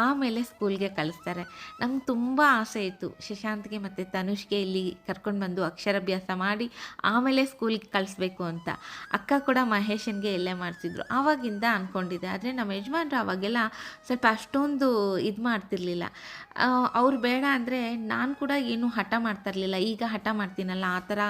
ಆಮೇಲೆ ಸ್ಕೂಲ್ಗೆ ಕಳಿಸ್ತಾರೆ. ನಮ್ಗೆ ತುಂಬ ಆಸೆ ಇತ್ತು. ಶಶಾಂತ್ಗೆ ಮತ್ತು ತನುಷ್ಗೆ ಇಲ್ಲಿ ಕರ್ಕೊಂಡು ಬಂದು ಅಕ್ಷರಾಭ್ಯಾಸ ಮಾಡಿ ಆಮೇಲೆ ಸ್ಕೂಲ್ಗೆ ಕಳಿಸ್ಬೇಕು ಅಂತ. ಅಕ್ಕ ಕೂಡ ಮಹೇಶನ್ಗೆ ಎಲ್ಲೇ ಮಾಡಿಸಿದ್ರು. ಆವಾಗಿಂದ ಅಂದ್ಕೊಂಡಿದ್ದೆ ಆದರೆ ನಮ್ಮ ಯಜಮಾನ್ರು ಅವಾಗೆಲ್ಲ ಸ್ವಲ್ಪ ಅಷ್ಟೊಂದು ಇದು ಮಾಡ್ತಿರ್ಲಿಲ್ಲ. ಅವ್ರು ಬೇಡ ಅಂದರೆ ನಾನು ಕೂಡ ಏನು ಹಠ ಮಾಡ್ತಾ ಇರಲಿಲ್ಲ. ಈಗ ಹಠ ಮಾಡ್ತೀನಲ್ಲ, ಆ ಥರ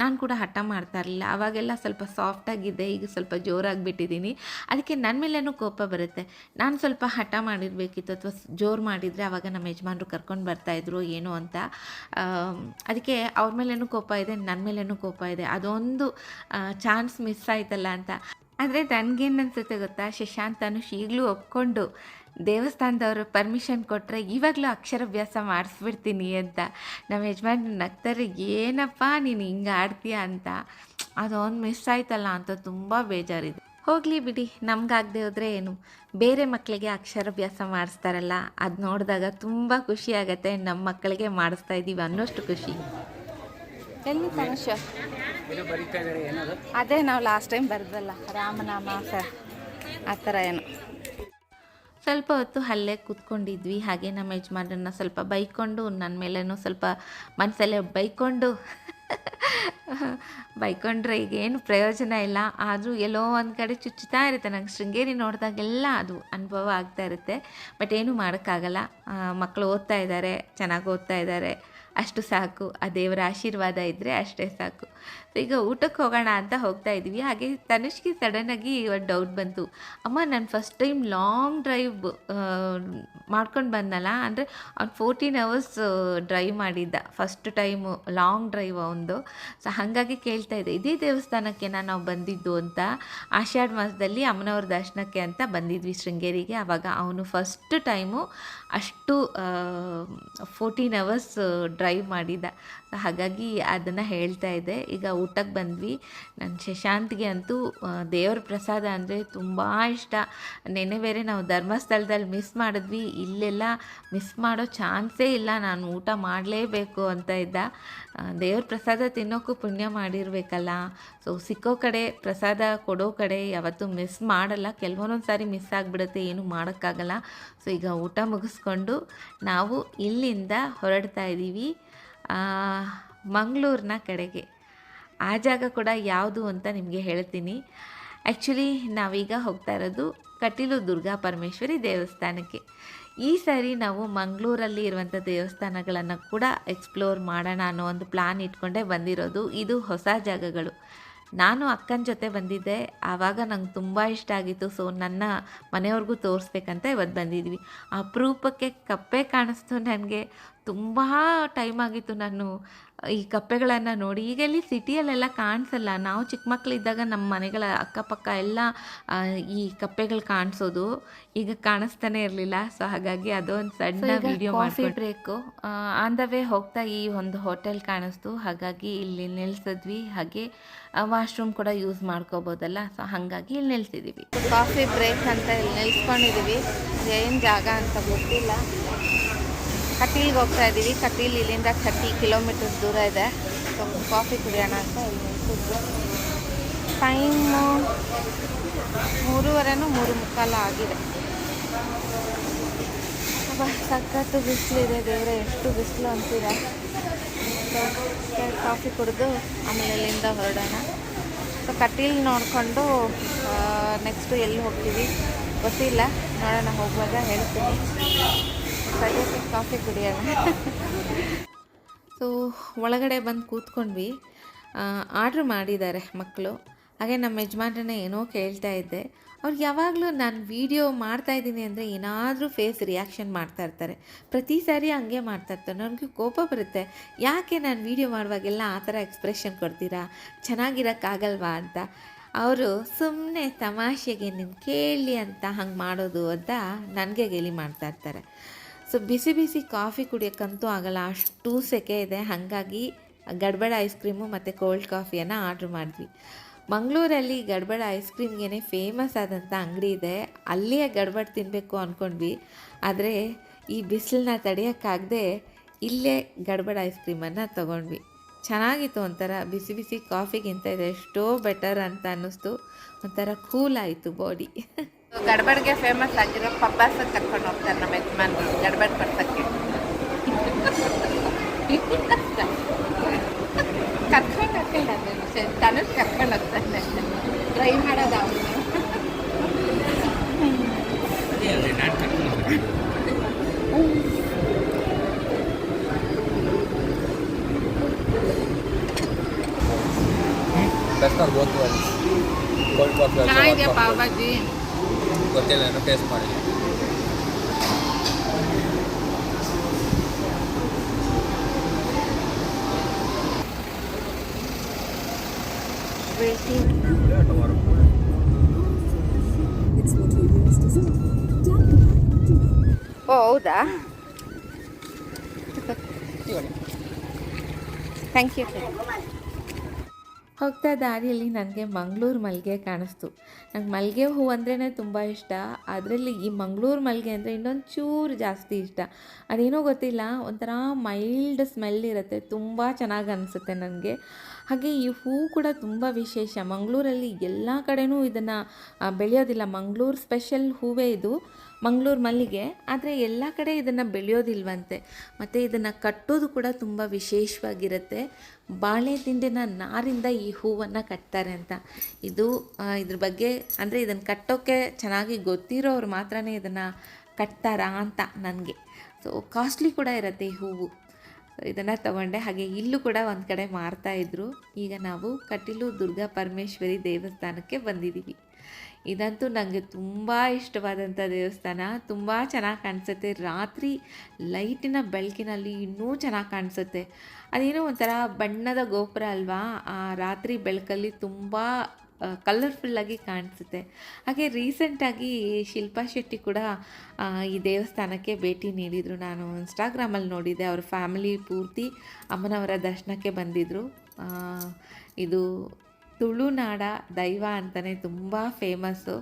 ನಾನು ಕೂಡ ಹಠ ಮಾಡ್ತಾ ಇರಲಿಲ್ಲ. ಅವಾಗೆಲ್ಲ ಸ್ವಲ್ಪ ಸಾಫ್ಟಾಗಿದ್ದೆ ಈಗ ಸ್ವಲ್ಪ ಜೋರಾಗಿಬಿಟ್ಟಿದ್ದೀನಿ ಅದಕ್ಕೆ ನನ್ನ ಮೇಲೇನೂ ಕೋಪ ಬರುತ್ತೆ. ನಾನು ಸ್ವಲ್ಪ ಹಠ ಮಾಡಿರಬೇಕಿತ್ತು ಅಥವಾ ಜೋರು ಮಾಡಿದರೆ ಆವಾಗ ನಮ್ಮ ಯಜಮಾನರು ಕರ್ಕೊಂಡು ಬರ್ತಾಯಿದ್ರು ಏನು ಅಂತ. ಅದಕ್ಕೆ ಅವ್ರ ಮೇಲೇನೂ ಕೋಪ ಇದೆ ನನ್ನ ಮೇಲೇನೂ ಕೋಪ ಇದೆ. ಅದೊಂದು ಚಾನ್ಸ್ ಮಿಸ್ ಆಯ್ತಲ್ಲ ಅಂತ. ಆದರೆ ನನಗೇನು ಗೊತ್ತಾ? ಶಶಾಂತ್ ಅನುಷ್ ಈಗಲೂ ಒಪ್ಕೊಂಡು ದೇವಸ್ಥಾನದವರು ಪರ್ಮಿಷನ್ ಕೊಟ್ಟರೆ ಇವಾಗಲೂ ಅಕ್ಷರಾಭ್ಯಾಸ ಮಾಡಿಸ್ಬಿಡ್ತೀನಿ ಅಂತ. ನಮ್ಮ ಯಜಮಾನ್ ನಗ್ತಾರೆ, ಏನಪ್ಪ ನೀನು ಹಿಂಗೆ ಆಡ್ತೀಯ? ಅಂತ. ಅದೊಂದು ಮಿಸ್ ಆಯ್ತಲ್ಲ ಅಂತ ತುಂಬ ಬೇಜಾರಿದೆ. ಹೋಗಲಿ ಬಿಡಿ ನಮ್ಗಾಗದೆ ಹೋದರೆ ಏನು? ಬೇರೆ ಮಕ್ಕಳಿಗೆ ಅಕ್ಷರಾಭ್ಯಾಸ ಮಾಡಿಸ್ತಾರಲ್ಲ ಅದು ನೋಡಿದಾಗ ತುಂಬ ಖುಷಿ ಆಗುತ್ತೆ ನಮ್ಮ ಮಕ್ಕಳಿಗೆ ಮಾಡಿಸ್ತಾ ಇದ್ದೀವಿ ಅನ್ನೋಷ್ಟು ಖುಷಿ. ಎಲ್ಲಿ ತನುಷ ಅದೇ ನಾವು ಲಾಸ್ಟ್ ಟೈಮ್ ಬರೆದಲ್ಲ ರಾಮನಾಮ ಸರ್ ಆ ಥರ ಏನು. ಸ್ವಲ್ಪ ಹೊತ್ತು ಅಲ್ಲೇ ಕೂತ್ಕೊಂಡಿದ್ವಿ ಹಾಗೆ ನಮ್ಮ ಯಜಮಾನರನ್ನ ಸ್ವಲ್ಪ ಬೈಕೊಂಡು ನನ್ನ ಮೇಲೇನು ಸ್ವಲ್ಪ ಮನಸ್ಸಲ್ಲೇ ಬೈಕೊಂಡು. ಬೈಕೊಂಡ್ರೆ ಈಗ ಏನು ಪ್ರಯೋಜನ ಇಲ್ಲ. ಆದರೂ ಎಲ್ಲೋ ಒಂದು ಕಡೆ ಚುಚ್ಚುತ್ತಾ ಇರುತ್ತೆ. ನಂಗೆ ಶೃಂಗೇರಿ ನೋಡಿದಾಗೆಲ್ಲ ಅದು ಅನುಭವ ಆಗ್ತಾ ಇರುತ್ತೆ. ಬಟ್ ಏನೂ ಮಾಡೋಕ್ಕಾಗಲ್ಲ. ಮಕ್ಕಳು ಓದ್ತಾ ಇದ್ದಾರೆ ಚೆನ್ನಾಗಿ ಓದ್ತಾ ಇದ್ದಾರೆ ಅಷ್ಟು ಸಾಕು. ಆ ದೇವರ ಆಶೀರ್ವಾದ ಇದ್ದರೆ ಅಷ್ಟೇ ಸಾಕು. ಈಗ ಊಟಕ್ಕೆ ಹೋಗೋಣ ಅಂತ ಹೋಗ್ತಾ ಇದ್ವಿ ಹಾಗೆ ತನಿಷ್ಗೆ ಸಡನ್ ಆಗಿ ಒಂದು ಡೌಟ್ ಬಂತು. ಅಮ್ಮ, ನಾನು ಫಸ್ಟ್ ಟೈಮ್ ಲಾಂಗ್ ಡ್ರೈವ್ ಮಾಡ್ಕೊಂಡು ಬಂದಲ್ಲ ಅಂದರೆ ಅವ್ನು ಫೋರ್ಟೀನ್ ಅವರ್ಸ್ ಡ್ರೈವ್ ಮಾಡಿದ್ದ. ಫಸ್ಟ್ ಟೈಮು ಲಾಂಗ್ ಡ್ರೈವ್ ಅವನದು ಸೊ ಹಾಗಾಗಿ ಕೇಳ್ತಾ ಇದ್ದೆ, ಇದೇ ದೇವಸ್ಥಾನಕ್ಕೆ ನಾವು ಬಂದಿದ್ದು ಅಂತ? ಆಷಾಢ ಮಾಸದಲ್ಲಿ ಅಮ್ಮನವ್ರ ದರ್ಶನಕ್ಕೆ ಅಂತ ಬಂದಿದ್ವಿ ಶೃಂಗೇರಿಗೆ. ಆವಾಗ ಅವನು ಫಸ್ಟ್ ಟೈಮು ಅಷ್ಟು ಫೋರ್ಟೀನ್ ಅವರ್ಸ್ ಡ್ರೈವ್ ಮಾಡಿದ್ದ. ಹಾಗಾಗಿ ಅದನ್ನು ಹೇಳ್ತಾ ಇದ್ದೆ. ಈಗ ಊಟಕ್ಕೆ ಬಂದ್ವಿ. ನನ್ನ ಶಶಾಂತ್ಗೆ ಅಂತೂ ದೇವ್ರ ಪ್ರಸಾದ ಅಂದರೆ ತುಂಬ ಇಷ್ಟ. ನೆನೆ ಬೇರೆ ನಾವು ಧರ್ಮಸ್ಥಳದಲ್ಲಿ ಮಿಸ್ ಮಾಡಿದ್ವಿ. ಇಲ್ಲೆಲ್ಲ ಮಿಸ್ ಮಾಡೋ ಚಾನ್ಸೇ ಇಲ್ಲ. ನಾನು ಊಟ ಮಾಡಲೇಬೇಕು ಅಂತ ಇದ್ದ. ದೇವ್ರ ಪ್ರಸಾದ ತಿನ್ನೋಕ್ಕೂ ಪುಣ್ಯ ಮಾಡಿರಬೇಕಲ್ಲ. ಸೊ ಸಿಕ್ಕೋ ಕಡೆ ಪ್ರಸಾದ ಕೊಡೋ ಕಡೆ ಯಾವತ್ತೂ ಮಿಸ್ ಮಾಡಲ್ಲ. ಕೆಲವೊಂದೊಂದು ಸಾರಿ ಮಿಸ್ ಆಗಿಬಿಡುತ್ತೆ. ಏನು ಮಾಡೋಕ್ಕಾಗಲ್ಲ. ಸೊ ಈಗ ಊಟ ಮುಗಿಸ್ಕೊಂಡು ನಾವು ಇಲ್ಲಿಂದ ಹೊರಡ್ತಾ ಇದ್ದೀವಿ ಮಂಗಳೂರಿನ ಕಡೆಗೆ. ಆ ಜಾಗ ಕೂಡ ಯಾವುದು ಅಂತ ನಿಮಗೆ ಹೇಳ್ತೀನಿ. ಆ್ಯಕ್ಚುಲಿ ನಾವೀಗ ಹೋಗ್ತಾ ಇರೋದು ಕಟೀಲು ದುರ್ಗಾ ಪರಮೇಶ್ವರಿ ದೇವಸ್ಥಾನಕ್ಕೆ. ಈ ಸಾರಿ ನಾವು ಮಂಗಳೂರಲ್ಲಿ ಇರುವಂಥ ದೇವಸ್ಥಾನಗಳನ್ನು ಕೂಡ ಎಕ್ಸ್ಪ್ಲೋರ್ ಮಾಡೋಣ ಅನ್ನೋ ಒಂದು ಪ್ಲಾನ್ ಇಟ್ಕೊಂಡೇ ಬಂದಿರೋದು ಇದು ಹೊಸ ಜಾಗಗಳು. ನಾನು ಅಕ್ಕನ ಜೊತೆ ಬಂದಿದ್ದೆ, ಆವಾಗ ನಂಗೆ ತುಂಬ ಇಷ್ಟ ಆಗಿತ್ತು. ಸೊ ನನ್ನ ಮನೆಯವ್ರಿಗೂ ತೋರಿಸ್ಬೇಕಂತ ಇವತ್ತು ಬಂದಿದ್ವಿ. ಅಪರೂಪಕ್ಕೆ ಕಪ್ಪೆ ಕಾಣಿಸ್ತು ನನಗೆ. ತುಂಬ ಟೈಮ್ ಆಗಿತ್ತು ನಾನು ಈ ಕಪ್ಪೆಗಳನ್ನು ನೋಡಿ. ಈಗ ಇಲ್ಲಿ ಸಿಟಿಯಲ್ಲೆಲ್ಲ ಕಾಣಿಸಲ್ಲ. ನಾವು ಚಿಕ್ಕ ಮಕ್ಕಳಿದ್ದಾಗ ನಮ್ಮ ಮನೆಗಳ ಅಕ್ಕಪಕ್ಕ ಎಲ್ಲ ಈ ಕಪ್ಪೆಗಳು ಕಾಣಿಸೋದು. ಈಗ ಕಾಣಿಸ್ತಾನೆ ಇರಲಿಲ್ಲ. ಸೊ ಹಾಗಾಗಿ ಅದೊಂದು ಸಣ್ಣ video coffee break on the way ಹೋಗ್ತಾ ಈ ಒಂದು ಹೋಟೆಲ್ ಕಾಣಿಸ್ತು. ಹಾಗಾಗಿ ಇಲ್ಲಿ ನಿಲ್ಸಿದ್ವಿ. ಹಾಗೆ ವಾಶ್ರೂಮ್ ಕೂಡ ಯೂಸ್ ಮಾಡ್ಕೋಬೋದಲ್ಲ. ಸೊ ಹಾಗಾಗಿ ಇಲ್ಲಿ ನಿಲ್ಸಿದ್ದೀವಿ ಕಾಫಿ ಬ್ರೇಕ್ ಅಂತ ಇಲ್ಲಿ ನಿಲ್ಸ್ಕೊಂಡಿದ್ದೀವಿ ಏನು ಜಾಗ ಅಂತ ಗೊತ್ತಿಲ್ಲ. ಕಟೀಲ್ಗೆ ಹೋಗ್ತಾ ಇದ್ದೀವಿ. ಕಟೀಲ್ ಇಲ್ಲಿಂದ ಥರ್ಟಿ ಕಿಲೋಮೀಟರ್ಸ್ ದೂರ ಇದೆ. ಸೊ ಕಾಫಿ ಕುಡಿಯೋಣ ಅಂತ ಇಲ್ಲಿ ಟೈಮು ಮೂರುವರೆನೂ ಮೂರು ಮುಕ್ಕಾಲು ಆಗಿದೆ ಸಖತ್ತು ಬಿಸಿಲಿದೆ ದೇವರೇ, ಎಷ್ಟು ಬಿಸಿಲು ಅಂತೀರ? ಕಾಫಿ ಕುಡಿದು ಆಮೇಲೆ ಇಲ್ಲಿಂದ ಹೊರಡೋಣ. ಸೊ ಕಟೀಲ್ ನೋಡಿಕೊಂಡು ನೆಕ್ಸ್ಟು ಎಲ್ಲಿ ಹೋಗ್ತೀವಿ? ಗೊತ್ತಿಲ್ಲ. ನೋಡೋಣ, ಹೋಗುವಾಗ ಹೇಳ್ತೀನಿ. ಸದ್ಯಕ್ಕೆ ಕಾಫಿ ಕುಡಿಯೋಣ. ಸೊ ಒಳಗಡೆ ಬಂದು ಕೂತ್ಕೊಂಡ್ವಿ. ಆರ್ಡ್ರ್ ಮಾಡಿದ್ದಾರೆ ಮಕ್ಕಳು ಹಾಗೆ ನಮ್ಮ ಯಜಮಾನ್ರನ್ನ ಏನೋ ಕೇಳ್ತಾ ಇದ್ದೆ. ಅವ್ರು ಯಾವಾಗಲೂ ನಾನು ವೀಡಿಯೋ ಮಾಡ್ತಾ ಇದ್ದೀನಿ ಅಂದರೆ ಏನಾದರೂ ಫೇಸ್ ರಿಯಾಕ್ಷನ್ ಮಾಡ್ತಾ ಇರ್ತಾರೆ. ಪ್ರತಿ ಸಾರಿ ಹಂಗೆ ಮಾಡ್ತಾ ಇರ್ತಾರೆ. ನನಗೆ ಕೋಪ ಬರುತ್ತೆ. ಯಾಕೆ ನಾನು ವೀಡಿಯೋ ಮಾಡುವಾಗೆಲ್ಲ ಆ ಥರ ಎಕ್ಸ್ಪ್ರೆಷನ್ ಕೊಡ್ತೀರಾ? ಚೆನ್ನಾಗಿರೋಕ್ಕಾಗಲ್ವಾ ಅಂತ. ಅವರು ಸುಮ್ಮನೆ ತಮಾಷೆಗೆ ನೀನು ಕೇಳಲಿ ಅಂತ ಹಂಗೆ ಮಾಡೋದು ಅಂತ ನನಗೆ ಗೇಲಿ ಮಾಡ್ತಾ ಇರ್ತಾರೆ. ಸೊ ಬಿಸಿ ಬಿಸಿ ಕಾಫಿ ಕುಡಿಯೋಕ್ಕಂತೂ ಆಗಲ್ಲ. ಅಷ್ಟು ಸೆಕೆ ಇದೆ. ಹಾಗಾಗಿ ಗಡ್ಬಡ ಐಸ್ ಕ್ರೀಮು ಮತ್ತು ಕೋಲ್ಡ್ ಕಾಫಿಯನ್ನು ಆರ್ಡ್ರ್ ಮಾಡಿದ್ವಿ. ಮಂಗಳೂರಲ್ಲಿ ಗಡ್ಬಡ ಐಸ್ ಕ್ರೀಮ್ಗೆ ಫೇಮಸ್ ಆದಂಥ ಅಂಗಡಿ ಇದೆ. ಅಲ್ಲಿಯೇ ಗಡ್ಬಡ್ ತಿನ್ನಬೇಕು ಅಂದ್ಕೊಂಡ್ವಿ ಆದರೆ ಈ ಬಿಸಿಲನ್ನ ತಡೆಯೋಕ್ಕಾಗದೆ ಇಲ್ಲೇ ಗಡ್ಬಡ ಐಸ್ ಕ್ರೀಮನ್ನು ತೊಗೊಂಡ್ವಿ. ಚೆನ್ನಾಗಿತ್ತು ಒಂಥರ. ಬಿಸಿ ಬಿಸಿ ಕಾಫಿಗಿಂತ ಇದೆ ಎಷ್ಟೋ ಬೆಟರ್ ಅಂತ ಅನ್ನಿಸ್ತು. ಒಂಥರ ಕೂಲ್ ಆಯಿತು ಬಾಡಿ ಗಡ್ಬಡ್ಗೆ ಫೇಮಸ್ ಆಗಿರೋ ಪಬ್ಬಾಸ ಕರ್ಕೊಂಡು ಹೋಗ್ತಾರೆ ನಮ್ಮ ಯಜಮಾನ್ರು ಗಡ್ಬಡ್ ಕೊಡ್ಸಕ್ಕೆ ಕರ್ಕೊಂಡು ಹೋಗ್ತಿಲ್ಲ ತನಸ್ ಕರ್ಕೊಂಡು ಹೋಗ್ತಾನೆ ಟ್ರೈ ಮಾಡೋದು ಅವನು ಅದೇ ಅಲ್ರಿ ನಾನು ಕರ್ಕೊಂಡು ಹೋಗ್ತೀನಿ. ಬೆಸ್ಟ್ ಆಗಿ ಗೋತು ಅಲ್ಲಿ ಕೋಲ್ಡ್ ಕಾಫಿ ಚೆನ್ನಾಗಿದೆ ಪಾವ್ ಭಾಜಿ ಗೊತ್ತಿಲ್ಲ ಏನು ಟೇಸ್ಟ್ ಮಾಡಿ ಓ ಹೌದಾ? ಥ್ಯಾಂಕ್ ಯು ಹೋಗ್ತಾ ದಾರಿಯಲ್ಲಿ ನನಗೆ ಮಂಗಳೂರು ಮಲ್ಲಿಗೆ ಕಾಣಿಸ್ತು. ನಂಗೆ ಮಲ್ಲಿಗೆ ಹೂವು ಅಂದ್ರೇ ತುಂಬ ಇಷ್ಟ. ಅದರಲ್ಲಿ ಈ ಮಂಗಳೂರು ಮಲ್ಲಿಗೆ ಅಂದರೆ ಇನ್ನೊಂದು ಚೂರು ಜಾಸ್ತಿ ಇಷ್ಟ. ಅದೇನೋ ಗೊತ್ತಿಲ್ಲ, ಒಂಥರ ಮೈಲ್ಡ್ ಸ್ಮೆಲ್ ಇರುತ್ತೆ, ತುಂಬ ಚೆನ್ನಾಗಿ ಅನಿಸುತ್ತೆ ನನಗೆ. ಹಾಗೆ ಈ ಹೂ ಕೂಡ ತುಂಬ ವಿಶೇಷ. ಮಂಗಳೂರಲ್ಲಿ ಎಲ್ಲ ಕಡೆನೂ ಇದನ್ನು ಬೆಳೆಯೋದಿಲ್ಲ. ಮಂಗಳೂರು ಸ್ಪೆಷಲ್ ಹೂವೇ ಇದು. ಮಂಗಳೂರು ಮಲ್ಲಿಗೆ, ಆದರೆ ಎಲ್ಲ ಕಡೆ ಇದನ್ನು ಬೆಳೆಯೋದಿಲ್ವಂತೆ. ಮತ್ತು ಇದನ್ನು ಕಟ್ಟೋದು ಕೂಡ ತುಂಬ ವಿಶೇಷವಾಗಿರುತ್ತೆ. ಬಾಳೆ ದಿಂಡಿನ ನಾರಿಂದ ಈ ಹೂವನ್ನು ಕಟ್ತಾರೆ ಅಂತ. ಇದು ಇದ್ರ ಬಗ್ಗೆ, ಅಂದರೆ ಇದನ್ನು ಕಟ್ಟೋಕ್ಕೆ ಚೆನ್ನಾಗಿ ಗೊತ್ತಿರೋರು ಮಾತ್ರ ಇದನ್ನು ಕಟ್ತಾರಾ ಅಂತ ನನಗೆ. ಸೊ ಕಾಸ್ಟ್ಲಿ ಕೂಡ ಇರುತ್ತೆ ಈ ಹೂವು. ಇದನ್ನು ತಗೊಂಡೆ, ಹಾಗೆ ಇಲ್ಲೂ ಕೂಡ ಒಂದು ಕಡೆ ಮಾರ್ತಾ ಇದ್ರು. ಈಗ ನಾವು ಕಟೀಲು ದುರ್ಗಾ ಪರಮೇಶ್ವರಿ ದೇವಸ್ಥಾನಕ್ಕೆ ಬಂದಿದ್ದೀವಿ ಇದಂತೂ ನನಗೆ ತುಂಬ ಇಷ್ಟವಾದಂಥ ದೇವಸ್ಥಾನ. ತುಂಬ ಚೆನ್ನಾಗಿ ಕಾಣಿಸುತ್ತೆ. ರಾತ್ರಿ ಲೈಟಿನ ಬೆಳಕಿನಲ್ಲಿ ಇನ್ನೂ ಚೆನ್ನಾಗಿ ಕಾಣಿಸುತ್ತೆ. ಅದೇನೋ ಒಂಥರ ಬಣ್ಣದ ಗೋಪುರ ಅಲ್ವಾ? ಆ ರಾತ್ರಿ ಬೆಳಕಲ್ಲಿ ತುಂಬ ಕಲರ್ಫುಲ್ಲಾಗಿ ಕಾಣಿಸುತ್ತೆ. ಹಾಗೆ ರೀಸೆಂಟಾಗಿ ಶಿಲ್ಪಾ ಶೆಟ್ಟಿ ಕೂಡ ಈ ದೇವಸ್ಥಾನಕ್ಕೆ ಭೇಟಿ ನೀಡಿದರು. ನಾನು ಇನ್ಸ್ಟಾಗ್ರಾಮಲ್ಲಿ ನೋಡಿದ್ದೆ ಅವ್ರ ಫ್ಯಾಮಿಲಿ ಪೂರ್ತಿ ಅಮ್ಮನವರ ದರ್ಶನಕ್ಕೆ ಬಂದಿದ್ದರು ಇದು ತುಳುನಾಡ ದೈವ ಅಂತಲೇ ತುಂಬ ಫೇಮಸ್ಸು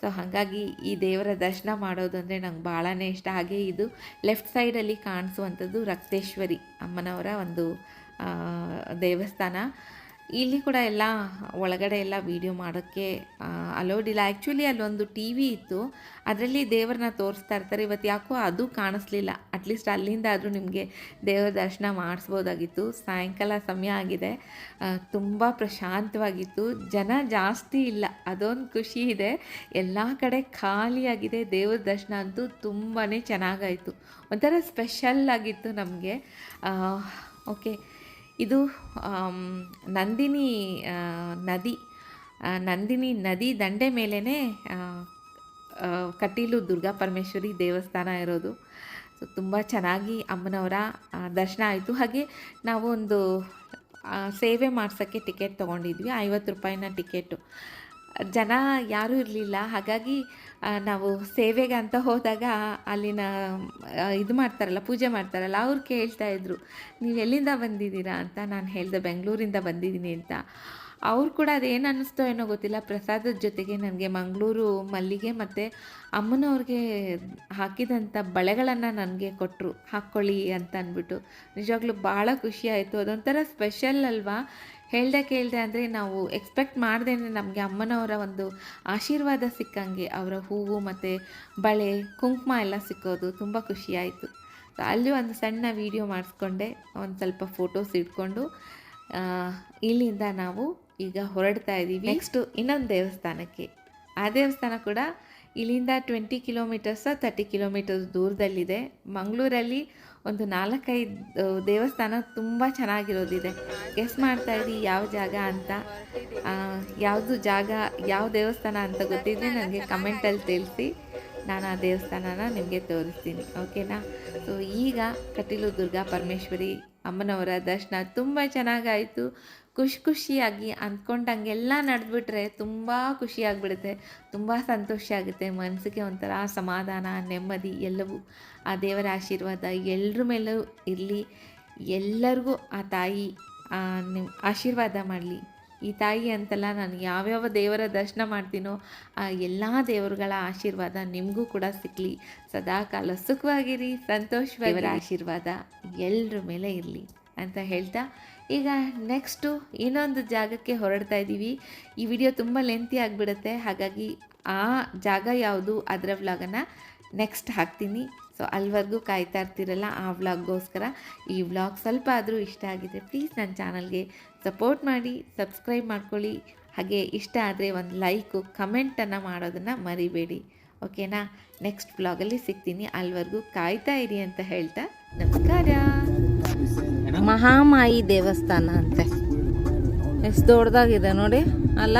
ಸೊ ಹಾಗಾಗಿ ಈ ದೇವರ ದರ್ಶನ ಮಾಡೋದು ಅಂದರೆ ನಂಗೆ ಭಾಳನೇ ಇಷ್ಟ. ಹಾಗೆ ಇದು ಲೆಫ್ಟ್ ಸೈಡಲ್ಲಿ ಕಾಣಿಸುವಂಥದ್ದು ರಕ್ತೇಶ್ವರಿ ಅಮ್ಮನವರ ಒಂದು ದೇವಸ್ಥಾನ. ಇಲ್ಲಿ ಕೂಡ ಎಲ್ಲ ಒಳಗಡೆ ಎಲ್ಲ ವೀಡಿಯೋ ಮಾಡೋಕ್ಕೆ ಅಲೋಡ್ ಇಲ್ಲ. ಆ್ಯಕ್ಚುಲಿ ಅಲ್ಲೊಂದು ಟಿ ವಿ ಇತ್ತು. ಅದರಲ್ಲಿ ದೇವರನ್ನ ತೋರಿಸ್ತಾ ಇರ್ತಾರೆ. ಇವತ್ತು ಯಾಕೋ ಅದು ಕಾಣಿಸ್ಲಿಲ್ಲ. ಅಟ್ಲೀಸ್ಟ್ ಅಲ್ಲಿಂದ ಆದರೂ ನಿಮಗೆ ದೇವರ ದರ್ಶನ ಮಾಡಿಸ್ಬೋದಾಗಿತ್ತು. ಸಾಯಂಕಾಲ ಸಮಯ ಆಗಿದೆ. ತುಂಬ ಪ್ರಶಾಂತವಾಗಿತ್ತು. ಜನ ಜಾಸ್ತಿ ಇಲ್ಲ. ಅದೊಂದು ಖುಷಿ ಇದೆ. ಎಲ್ಲ ಕಡೆ ಖಾಲಿಯಾಗಿದೆ. ದೇವರ ದರ್ಶನ ಅಂತೂ ತುಂಬಾ ಚೆನ್ನಾಗಾಯಿತು. ಒಂಥರ ಸ್ಪೆಷಲ್ ಆಗಿತ್ತು ನಮಗೆ. ಓಕೆ ಇದು ನಂದಿನಿ ನದಿ ನಂದಿನಿ ನದಿ ದಂಡೆ ಮೇಲೇ ಕಟೀಲು ದುರ್ಗಾ ಪರಮೇಶ್ವರಿ ದೇವಸ್ಥಾನ ಇರೋದು. ಸೊ ತುಂಬ ಚೆನ್ನಾಗಿ ಅಮ್ಮನವರ ದರ್ಶನ ಆಯಿತು. ಹಾಗೆ ನಾವು ಒಂದು ಸೇವೆ ಮಾಡ್ಸೋಕ್ಕೆ ಟಿಕೆಟ್ ತೊಗೊಂಡಿದ್ವಿ, ಐವತ್ತು ರೂಪಾಯಿನ ಟಿಕೆಟು. ಜನ ಯಾರೂ ಇರಲಿಲ್ಲ. ಹಾಗಾಗಿ ನಾವು ಸೇವೆಗೆ ಅಂತ ಹೋದಾಗ ಅಲ್ಲಿನ ಇದು ಮಾಡ್ತಾರಲ್ಲ, ಪೂಜೆ ಮಾಡ್ತಾರಲ್ಲ, ಅವ್ರು ಕೇಳ್ತಾ ಇದ್ರು, ನೀವು ಎಲ್ಲಿಂದ ಬಂದಿದ್ದೀರಾ? ಅಂತ ನಾನು ಹೇಳಿದೆ, ಬೆಂಗಳೂರಿಂದ ಬಂದಿದ್ದೀನಿ ಅಂತ. ಅವ್ರು ಕೂಡ ಅದೇನು ಅನ್ನಿಸ್ತೋ ಏನೋ ಗೊತ್ತಿಲ್ಲ. ಪ್ರಸಾದದ ಜೊತೆಗೆ ನನಗೆ ಮಂಗಳೂರು, ಮಲ್ಲಿಗೆ ಮತ್ತು ಅಮ್ಮನವ್ರಿಗೆ ಹಾಕಿದಂಥ ಬಳೆಗಳನ್ನು ನನಗೆ ಕೊಟ್ಟರು ಹಾಕ್ಕೊಳ್ಳಿ ಅಂತ ಅಂದ್ಬಿಟ್ಟು. ನಿಜವಾಗ್ಲೂ ಭಾಳ ಖುಷಿ ಆಯಿತು. ಅದೊಂಥರ ಸ್ಪೆಷಲ್ ಅಲ್ವಾ? ಹೇಳ್ದೆ ಕೇಳ್ದೆ ಅಂದರೆ ನಾವು ಎಕ್ಸ್ಪೆಕ್ಟ್ ಮಾಡ್ದೇನೆ ನಮಗೆ ಅಮ್ಮನವರ ಒಂದು ಆಶೀರ್ವಾದ ಸಿಕ್ಕಂಗೆ ಅವರ ಹೂವು ಮತ್ತು ಬಳೆ ಕುಂಕುಮ ಎಲ್ಲ ಸಿಕ್ಕೋದು ತುಂಬ ಖುಷಿಯಾಯಿತು ಅಲ್ಲಿ ಒಂದು ಸಣ್ಣ ವಿಡಿಯೋ ಮಾಡಿಸ್ಕೊಂಡೆ ಒಂದು ಸ್ವಲ್ಪ ಫೋಟೋಸ್ ಇಟ್ಕೊಂಡು ಇಲ್ಲಿಂದ ನಾವು ಈಗ ಹೊರಡ್ತಾ ಇದ್ದೀವಿ ನೆಕ್ಸ್ಟು ಇನ್ನೊಂದು ದೇವಸ್ಥಾನಕ್ಕೆ. ಆ ದೇವಸ್ಥಾನ ಕೂಡ ಇಲ್ಲಿಂದ ಟ್ವೆಂಟಿ ಕಿಲೋಮೀಟರ್ಸ ತರ್ಟಿ ಕಿಲೋಮೀಟರ್ಸ್ ದೂರದಲ್ಲಿದೆ. ಮಂಗಳೂರಲ್ಲಿ ಒಂದು ನಾಲ್ಕೈದು ದೇವಸ್ಥಾನ ತುಂಬ ಚೆನ್ನಾಗಿರೋದಿದೆ. ಗೆಸ್ ಮಾಡ್ತಾ ಇದ್ದೀವಿ ಯಾವ ಜಾಗ ಅಂತ. ಯಾವುದು ಜಾಗ, ಯಾವ ದೇವಸ್ಥಾನ ಅಂತ ಗೊತ್ತಿದ್ದರೆ ನನಗೆ ಕಮೆಂಟಲ್ಲಿ ತಿಳಿಸಿ. ನಾನು ಆ ದೇವಸ್ಥಾನನ ನಿಮಗೆ ತೋರಿಸ್ತೀನಿ. ಓಕೆನಾ ಸೊ ಈಗ ಕಟೀಲು ದುರ್ಗಾ ಪರಮೇಶ್ವರಿ ಅಮ್ಮನವರ ದರ್ಶನ ತುಂಬ ಚೆನ್ನಾಗಾಯಿತು. ಖುಷಿ ಖುಷಿಯಾಗಿ ಅಂದ್ಕೊಂಡಂಗೆಲ್ಲ ನಡೆದ್ಬಿಟ್ರೆ ತುಂಬ ಖುಷಿಯಾಗಿಬಿಡುತ್ತೆ ತುಂಬ ಸಂತೋಷ ಆಗುತ್ತೆ. ಮನಸ್ಸಿಗೆ ಒಂಥರ ಸಮಾಧಾನ, ನೆಮ್ಮದಿ ಎಲ್ಲವೂ. ಆ ದೇವರ ಆಶೀರ್ವಾದ ಎಲ್ಲರ ಮೇಲೂ ಇರಲಿ, ಎಲ್ಲರಿಗೂ ಆ ತಾಯಿ ನಿಮ್ಮ ನಿಮ್ ಆಶೀರ್ವಾದ ಮಾಡಲಿ. ಈ ತಾಯಿ ಅಂತಲ್ಲ ನಾನು ಯಾವ್ಯಾವ ದೇವರ ದರ್ಶನ ಮಾಡ್ತೀನೋ ಆ ಎಲ್ಲ ದೇವರುಗಳ ಆಶೀರ್ವಾದ ನಿಮಗೂ ಕೂಡ ಸಿಕ್ಕಲಿ ಸದಾಕಾಲ ಸುಖವಾಗಿರಿ ಸಂತೋಷವಾಗಿ ದೇವರ ಆಶೀರ್ವಾದ ಎಲ್ಲರ ಮೇಲೆ ಇರಲಿ ಅಂತ ಹೇಳ್ತಾ ಈಗ ನೆಕ್ಸ್ಟು ಇನ್ನೊಂದು ಜಾಗಕ್ಕೆ ಹೊರಡ್ತಾ ಇದ್ದೀವಿ. ಈ ವಿಡಿಯೋ ತುಂಬ ಲೆಂತಿ ಆಗಿಬಿಡುತ್ತೆ, ಹಾಗಾಗಿ ಆ ಜಾಗ ಯಾವುದು ಅದರ ವ್ಲಾಗನ್ನು ನೆಕ್ಸ್ಟ್ ಹಾಕ್ತೀನಿ. ಸೊ ಅಲ್ಲಿವರೆಗೂ ಕಾಯ್ತಾ ಇರ್ತೀರಲ್ಲ ಆ ವ್ಲಾಗ್ಗೋಸ್ಕರ. ಈ ವ್ಲಾಗ್ ಸ್ವಲ್ಪ ಆದರೂ ಇಷ್ಟ ಆಗಿದೆ ಪ್ಲೀಸ್ ನನ್ನ ಚಾನಲ್ಗೆ ಸಪೋರ್ಟ್ ಮಾಡಿ ಸಬ್ಸ್ಕ್ರೈಬ್ ಮಾಡ್ಕೊಳ್ಳಿ. ಹಾಗೆ ಇಷ್ಟ ಆದರೆ ಒಂದು ಲೈಕು ಕಮೆಂಟನ್ನು ಮಾಡೋದನ್ನು ಮರಿಬೇಡಿ. ಓಕೆನಾ ನೆಕ್ಸ್ಟ್ ವ್ಲಾಗಲ್ಲಿ ಸಿಗ್ತೀನಿ. ಅಲ್ಲಿವರೆಗೂ ಕಾಯ್ತಾ ಇರಿ ಅಂತ ಹೇಳ್ತಾ ನಮಸ್ಕಾರ. ಮಹಾಮಾಯಿ ದೇವಸ್ಥಾನ ಅಂತೆ. ಎಷ್ಟು ದೊಡ್ಡದಾಗಿದೆ ನೋಡಿ. ಅಲ್ಲ?